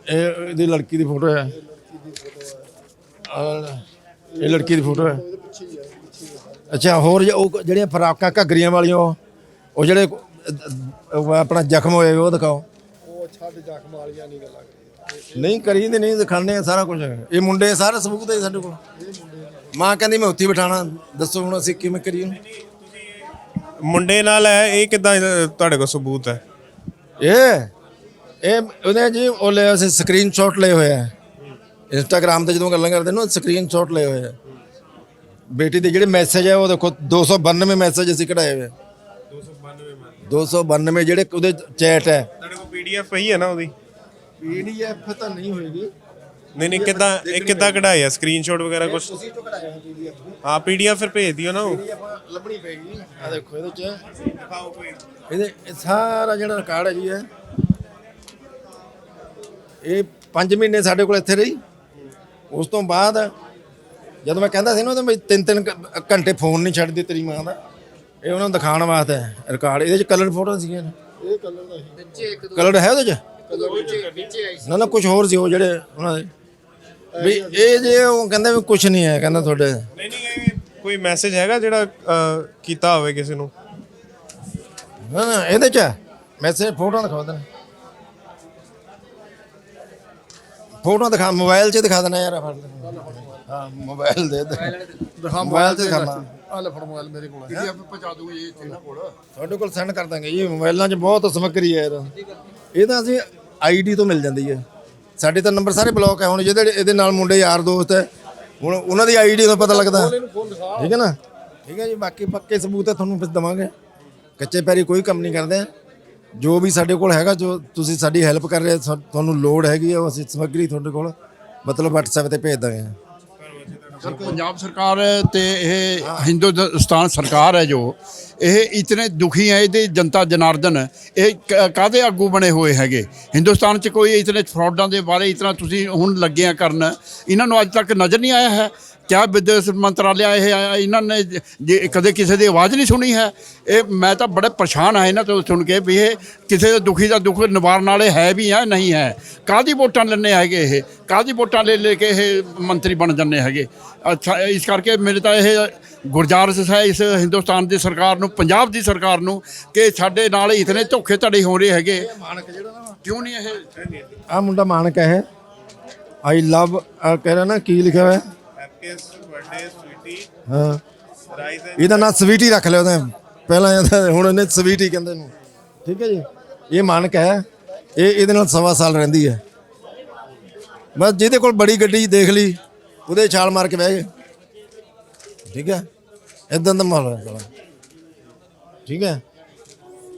ਇਹ ਇਹਦੀ ਲੜਕੀ ਦੀ ਫੋਟੋ ਹੈ। ਇਹ ਲੜਕੀ ਦੀ ਫੋਟੋ ਹੈ। ਅੱਛਾ ਹੋਰ ਉਹ ਜਿਹੜੀਆਂ ਫਰਾਕਾਂ ਘੱਗਰੀਆਂ ਵਾਲੀਆਂ ਉਹ ਜਿਹੜੇ ਆਪਣਾ ਜ਼ਖਮ ਹੋਏ ਉਹ ਦਿਖਾਓ। ਉਹ ਛੱਡ ਜ਼ਖਮ ਵਾਲੀਆਂ ਨਹੀਂ ਗੱਲਾਂ ਨਹੀਂ ਕਰੀ ਤੇ ਨਹੀਂ ਦਿਖਾਣੇ ਸਾਰਾ ਕੁਝ ਇਹ ਮੁੰਡੇ ਸਾਰੇ ਸਬੂਤ ਹੈ ਸਾਡੇ ਕੋਲ। ਮਾਂ ਕਹਿੰਦੀ ਮੈਂ ਉੱਥੇ ਬਿਠਾਣਾ। ਦੱਸੋ ਹੁਣ ਅਸੀਂ ਕਿਵੇਂ ਕਰੀਏ? ਮੁੰਡੇ ਨਾਲ ਹੈ ਇਹ ਕਿਦਾਂ ਤੁਹਾਡੇ ਕੋਲ ਸਬੂਤ ਹੈ? ਇਹ ਇਹ ਉਹਨੇ ਜੀ ਉਹ ਲਿਆ ਸੀ ਸਕਰੀਨਸ਼ਾਟ ਲਏ ਹੋਏ ਆ। ਇੰਸਟਾਗ੍ਰam ਤੇ ਜਦੋਂ ਗੱਲਾਂ ਕਰਦੇ ਨੇ ਸਕਰੀਨਸ਼ਾਟ ਲਏ ਹੋਏ ਆ। ਬੇਟੀ ਦੇ ਜਿਹੜੇ ਮੈਸੇਜ ਆ ਉਹ ਦੇਖੋ 292 ਮੈਸੇਜ ਅਸੀਂ ਕਢਾਏ ਹੋਏ ਆ। 292 ਜਿਹੜੇ ਉਹਦੇ ਚੈਟ ਹੈ। ਤੁਹਾਡੇ ਕੋਲ ਪੀਡੀਐਫ ਪਈ ਹੈ ਨਾ ਉਹਦੀ? ਪੀਡੀਐਫ ਤਾਂ ਨਹੀਂ ਹੋਏਗੀ। ਨਹੀਂ ਨਹੀਂ ਕਿਦਾਂ ਇਹ ਕਿਦਾਂ ਕਢਾਇਆ ਸਕਰੀਨਸ਼ਾਟ ਵਗੈਰਾ ਕੁਝ ਤੁਸੀਂ ਤੋਂ ਕਢਾਇਆ ਪੀਡੀਐਫ ਹਾਂ ਪੀਡੀਐਫ ਫਿਰ ਭੇਜ ਦਿਓ ਨਾ ਉਹ। ਪੀਡੀਐਫ ਲੱਭਣੀ ਪੈਗੀ ਆ ਦੇਖੋ ਇਹਦੇ ਚ। ਦਿਖਾਓ ਕੋਈ। ਇਹਦੇ ਇਹ ਸਾਰਾ ਜਿਹੜਾ ਰਿਕਾਰਡ ਹੈ ਜੀ ਇਹ। ਇਹ 5 ਮਹੀਨੇ ਸਾਡੇ ਕੋਲ ਇੱਥੇ ਰਹੀ। ਉਸ ਤੋਂ ਬਾਅਦ ਜਦੋਂ ਮੈਂ ਕਹਿੰਦਾ ਸੀ ਨਾ ਤਾਂ ਤਿੰਨ ਤਿੰਨ ਘ- ਘੰਟੇ ਫੋਨ ਨਹੀਂ ਛੱਡਦੀ ਤੇਰੀ ਮਾਂ ਦਾ। ਇਹ ਉਹਨਾਂ ਨੂੰ ਦਿਖਾਉਣ ਵਾਸਤੇ ਰਿਕਾਰਡ ਇਹਦੇ ਚ ਕਲਰ ਫੋਟੋ ਸੀਗੀਆਂ ਇਹ ਕਲਰ ਦਾ ਸੀ ਕਲਰ ਹੈ ਉਹਦੇ ਚ? ਕਲਰ ਵਿੱਚ ਵਿੱਚ ਆਈ ਨਾ ਨਾ ਕੁਝ ਹੋਰ ਸੀ ਉਹ ਜਿਹੜੇ ਉਹਨਾਂ ਦੇ। ਵੀ ਇਹ ਜੇ ਉਹ ਕਹਿੰਦੇ ਵੀ ਕੁਝ ਨਹੀਂ ਹੈ ਕਹਿੰਦਾ ਤੁਹਾਡੇ। ਨਹੀਂ ਨਹੀਂ ਇਹ ਕੋਈ ਮੈਸੇਜ ਹੈਗਾ ਜਿਹੜਾ ਅਹ, ਕੀਤਾ ਹੋਵੇ ਕਿਸੇ ਨੂੰ? ਨਾ ਨਾ ਇਹਦੇ ਚ ਮੈਸੇਜ ਫੋਟੋ ਦਿਖਾ ਦੇਣਾ। ਫੋਟੋ ਦਿਖਾ ਮੋਬਾਈਲ 'ਚ ਦਿਖਾ ਦੇਣਾ ਯਾਰ ਫੜ ਲੈ। ਹਾਂ ਮੋਬਾਈਲ ਦੇ ਦੇ। ਦਿਖਾ ਮੋਬਾਈਲ 'ਤੇ ਦਿਖਾਣਾ ਆ ਲੈ। ਫੜ ਮੋਬਾਈਲ ਮੇਰੇ ਕੋਲ। ਹੈ? ਪਹੁੰਚਾ ਦੂੰਗੇ ਜੀ ਇਹਨਾਂ ਕੋਲ। ਤੁਹਾਡੇ ਕੋਲ ਸੈਂਡ ਕਰ ਦਾਂਗੇ ਜੀ ਮੋਬਾਈਲਾਂ 'ਚ ਬਹੁਤ ਸਮੱਗਰੀ ਹੈ ਯਾਰ ਇਹ ਤਾਂ ਅਸੀਂ ਆਈਡੀ ਤੋਂ ਮਿਲ ਜਾਂਦੀ ਹੈ। ਸਾਡੇ ਤਾਂ ਨੰਬਰ ਸਾਰੇ ਬਲੌਕ ਹੈ ਹੁਣ ਜਿਹਦੇ ਇਹਦੇ ਨਾਲ ਮੁੰਡੇ ਯਾਰ ਦੋਸਤ ਹੈ ਹੁਣ ਉਹਨਾਂ ਦੀ ਆਈਡੀ ਤੋਂ ਪਤਾ ਲੱਗਦਾ। ਠੀਕ ਹੈ ਨਾ? ਠੀਕ ਹੈ ਜੀ ਬਾਕੀ ਪੱਕੇ ਸਬੂਤ ਹੈ ਤੁਹਾਨੂੰ ਫਿਰ ਦਵਾਂਗੇ। ਕੱਚੇ ਪੈਰੀ ਕੋਈ ਕੰਮ ਨਹੀਂ ਕਰਦੇ। ਜੋ ਵੀ ਸਾਡੇ ਕੋਲ ਹੈਗਾ ਜੋ ਤੁਸੀਂ ਸਾਡੀ ਹੈਲਪ ਕਰ ਰਹੇ ਤੁਹਾਨੂੰ ਲੋੜ ਹੈਗੀ ਉਹ ਅਸੀਂ ਸਮੱਗਰੀ ਤੁਹਾਡੇ ਕੋਲ ਮਤਲਬ WhatsApp ਤੇ ਭੇਜ ਦਾਂਗੇ। ਸਰ, ਪੰਜਾਬ ਸਰਕਾਰ ਤੇ ਇਹ ਹਿੰਦੁਸਤਾਨ ਸਰਕਾਰ ਹੈ ਜੋ, ਇਹ ਇਤਨੇ ਦੁਖੀ ਹੈ, ਇਹਦੇ ਜਨਤਾ ਜਨਾਰਦਨ, ਇਹ ਕ- ਕਾਹਦੇ ਆਗੂ ਬਣੇ ਹੋਏ ਹੈਗੇ? ਹਿੰਦੁਸਤਾਨ 'ਚ ਕੋਈ ਇਤਨੇ ਫਰਾਡਾਂ ਦੇ ਬਾਰੇ ਇਤਨਾ ਤੁਸੀਂ ਹੁਣ ਲੱਗਿਆ ਕਰਨ, ਇਹਨਾਂ ਨੂੰ ਅੱਜ ਤੱਕ ਨਜ਼ਰ ਨਹੀਂ ਆਇਆ ਹੈ? ਕਿਆ ਵਿਦੇਸ਼ ਮੰਤਰਾਲਿਆ ਇਹ ਆਇਆ ਇਹਨਾਂ ਨੇ ਜੇ ਕਦੇ ਕਿਸੇ ਦੀ ਆਵਾਜ਼ ਨਹੀਂ ਸੁਣੀ ਹੈ? ਇਹ ਮੈਂ ਤਾਂ ਬੜੇ ਪਰੇਸ਼ਾਨ ਆ ਇਹਨਾਂ ਤੋਂ ਸੁਣ ਕੇ ਵੀ ਇਹ ਕਿਸੇ ਦੇ ਦੁਖੀ ਦਾ ਦੁੱਖ ਨਿਵਾਰਨ ਵਾਲੇ ਹੈ ਵੀ ਹੈ ਨਹੀਂ ਹੈ? ਕਾਹਦੀ ਵੋਟਾਂ ਲੈਣੇ ਹੈਗੇ ਇਹ? ਕਾਹਦੀ ਵੋਟਾਂ ਲੈ ਲੈ ਕੇ ਇਹ ਮੰਤਰੀ ਬਣ ਜਾਂਦੇ ਹੈਗੇ? ਅੱਛਾ, ਇਸ ਕਰਕੇ ਮੇਰੇ ਤਾਂ ਇਹ ਗੁਰਜਾਰਸ ਹੈ ਇਸ ਹਿੰਦੁਸਤਾਨ ਦੀ ਸਰਕਾਰ ਨੂੰ, ਪੰਜਾਬ ਦੀ ਸਰਕਾਰ ਨੂੰ ਕਿ ਸਾਡੇ ਨਾਲ ਇਤਨੇ ਧੋਖੇ ਧੜੇ ਹੋ ਰਹੇ ਹੈਗੇ। ਕਿਉਂ ਨਹੀਂ ਇਹ? ਆ ਮੁੰਡਾ ਮਾਨਕ ਹੈ। ਆਈ ਲਵ ਕਹਿ ਰਿਹਾ ਨਾ, ਕੀ ਲਿਖਿਆ ਹੋਇਆ? ਸਵੀਟੀ ਹਾਂ। ਇਹਦਾ ਨਾਂ ਸਵੀਟੀ ਰੱਖ ਲਿਆ ਉਹਨੇ। ਪਹਿਲਾਂ ਇਹਦਾ ਹੁਣ ਇਹਨੇ ਸਵੀਟੀ ਕਹਿੰਦੇ ਇਹਨੂੰ ਠੀਕ ਹੈ ਜੀ। ਇਹ ਮਾਨਕ ਹੈ। ਇਹ ਇਹਦੇ ਨਾਲ ਸਵਾ ਸਾਲ ਰਹਿੰਦੀ ਹੈ। ਬਸ ਜਿਹਦੇ ਕੋਲ ਬੜੀ ਗੱਡੀ ਦੇਖ ਲਈ ਉਹਦੇ ਛਾਲ ਮਾਰ ਕੇ ਬਹਿ ਗਏ। ਠੀਕ ਹੈ। ਇਦਾਂ ਦਾ ਮਾਹੌਲ ਹੈ ਠੀਕ ਹੈ।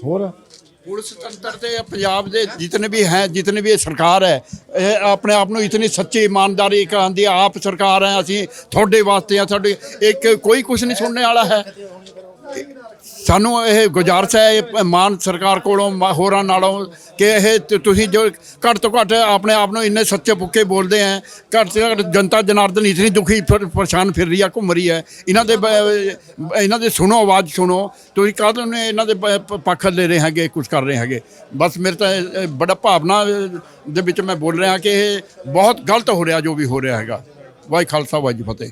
ਹੋਰ? ਪੁਲਿਸ ਤੰਤਰ ਤੇ ਪੰਜਾਬ ਦੇ ਜਿਤਨੇ ਵੀ ਹੈ ਜਿਤਨੇ ਵੀ ਇਹ ਸਰਕਾਰ ਹੈ ਇਹ ਆਪਣੇ ਆਪ ਨੂੰ ਇਤਨੀ ਸੱਚੀ ਇਮਾਨਦਾਰੀ ਕਹਿੰਦੀ ਹੈ, ਆਪ ਸਰਕਾਰ ਹੈ ਅਸੀਂ ਤੁਹਾਡੇ ਵਾਸਤੇ ਆ ਸਾਡੇ ਇੱਕ ਕੋਈ ਕੁਝ ਨਹੀਂ ਸੁਣਨੇ ਵਾਲਾ ਹੈ। ਸਾਨੂੰ ਇਹ ਗੁਜ਼ਾਰਿਸ਼ ਹੈ, ਇਹ ਮਾਨ ਸਰਕਾਰ ਕੋਲੋਂ, ਮ ਹੋਰਾਂ ਨਾਲੋਂ ਕਿ ਇਹ ਤ- ਤੁਸੀਂ ਜੋ ਘੱਟ ਤੋਂ ਘੱਟ ਆਪਣੇ ਆਪ ਨੂੰ ਇੰਨੇ ਸੱਚੇ ਪੁੱਕੇ ਬੋਲਦੇ ਹੈ। ਘੱਟ ਤੋਂ ਘੱਟ ਜਨਤਾ ਜਨਾਰਦਨ ਇਤਨੀ ਦੁਖੀ ਫਿਰ- ਪਰੇਸ਼ਾਨ ਫਿਰ ਰਹੀ ਆ, ਘੁੰਮ ਰਹੀ ਹੈ। ਇਹਨਾਂ ਦੇ ਬ- ਇਹਨਾਂ ਦੇ ਸੁਣੋ ਆਵਾਜ਼ ਸੁਣੋ, ਤੁਸੀਂ ਕਾਹਦੋਂ ਨੇ ਇਹਨਾਂ ਦੇ ਪ- ਪ- ਪੱਖ ਲੈ ਰਹੇ ਹੈਗੇ ਕੁਝ ਕਰ ਰਹੇ ਹੈਗੇ। ਬਸ ਮੇਰੇ ਤਾਂ ਇਹ- ਇਹ ਬੜਾ ਭਾਵਨਾ ਦੇ ਵਿੱਚ ਮੈਂ ਬੋਲ ਰਿਹਾ ਕਿ ਇਹ ਬਹੁਤ ਗਲਤ ਹੋ ਰਿਹਾ ਜੋ ਵੀ ਹੋ ਰਿਹਾ ਹੈਗਾ। ਵਾਹਿ ਖਾਲਸਾ, ਵਾਹਿ ਜੀ ਫਤਿਹ।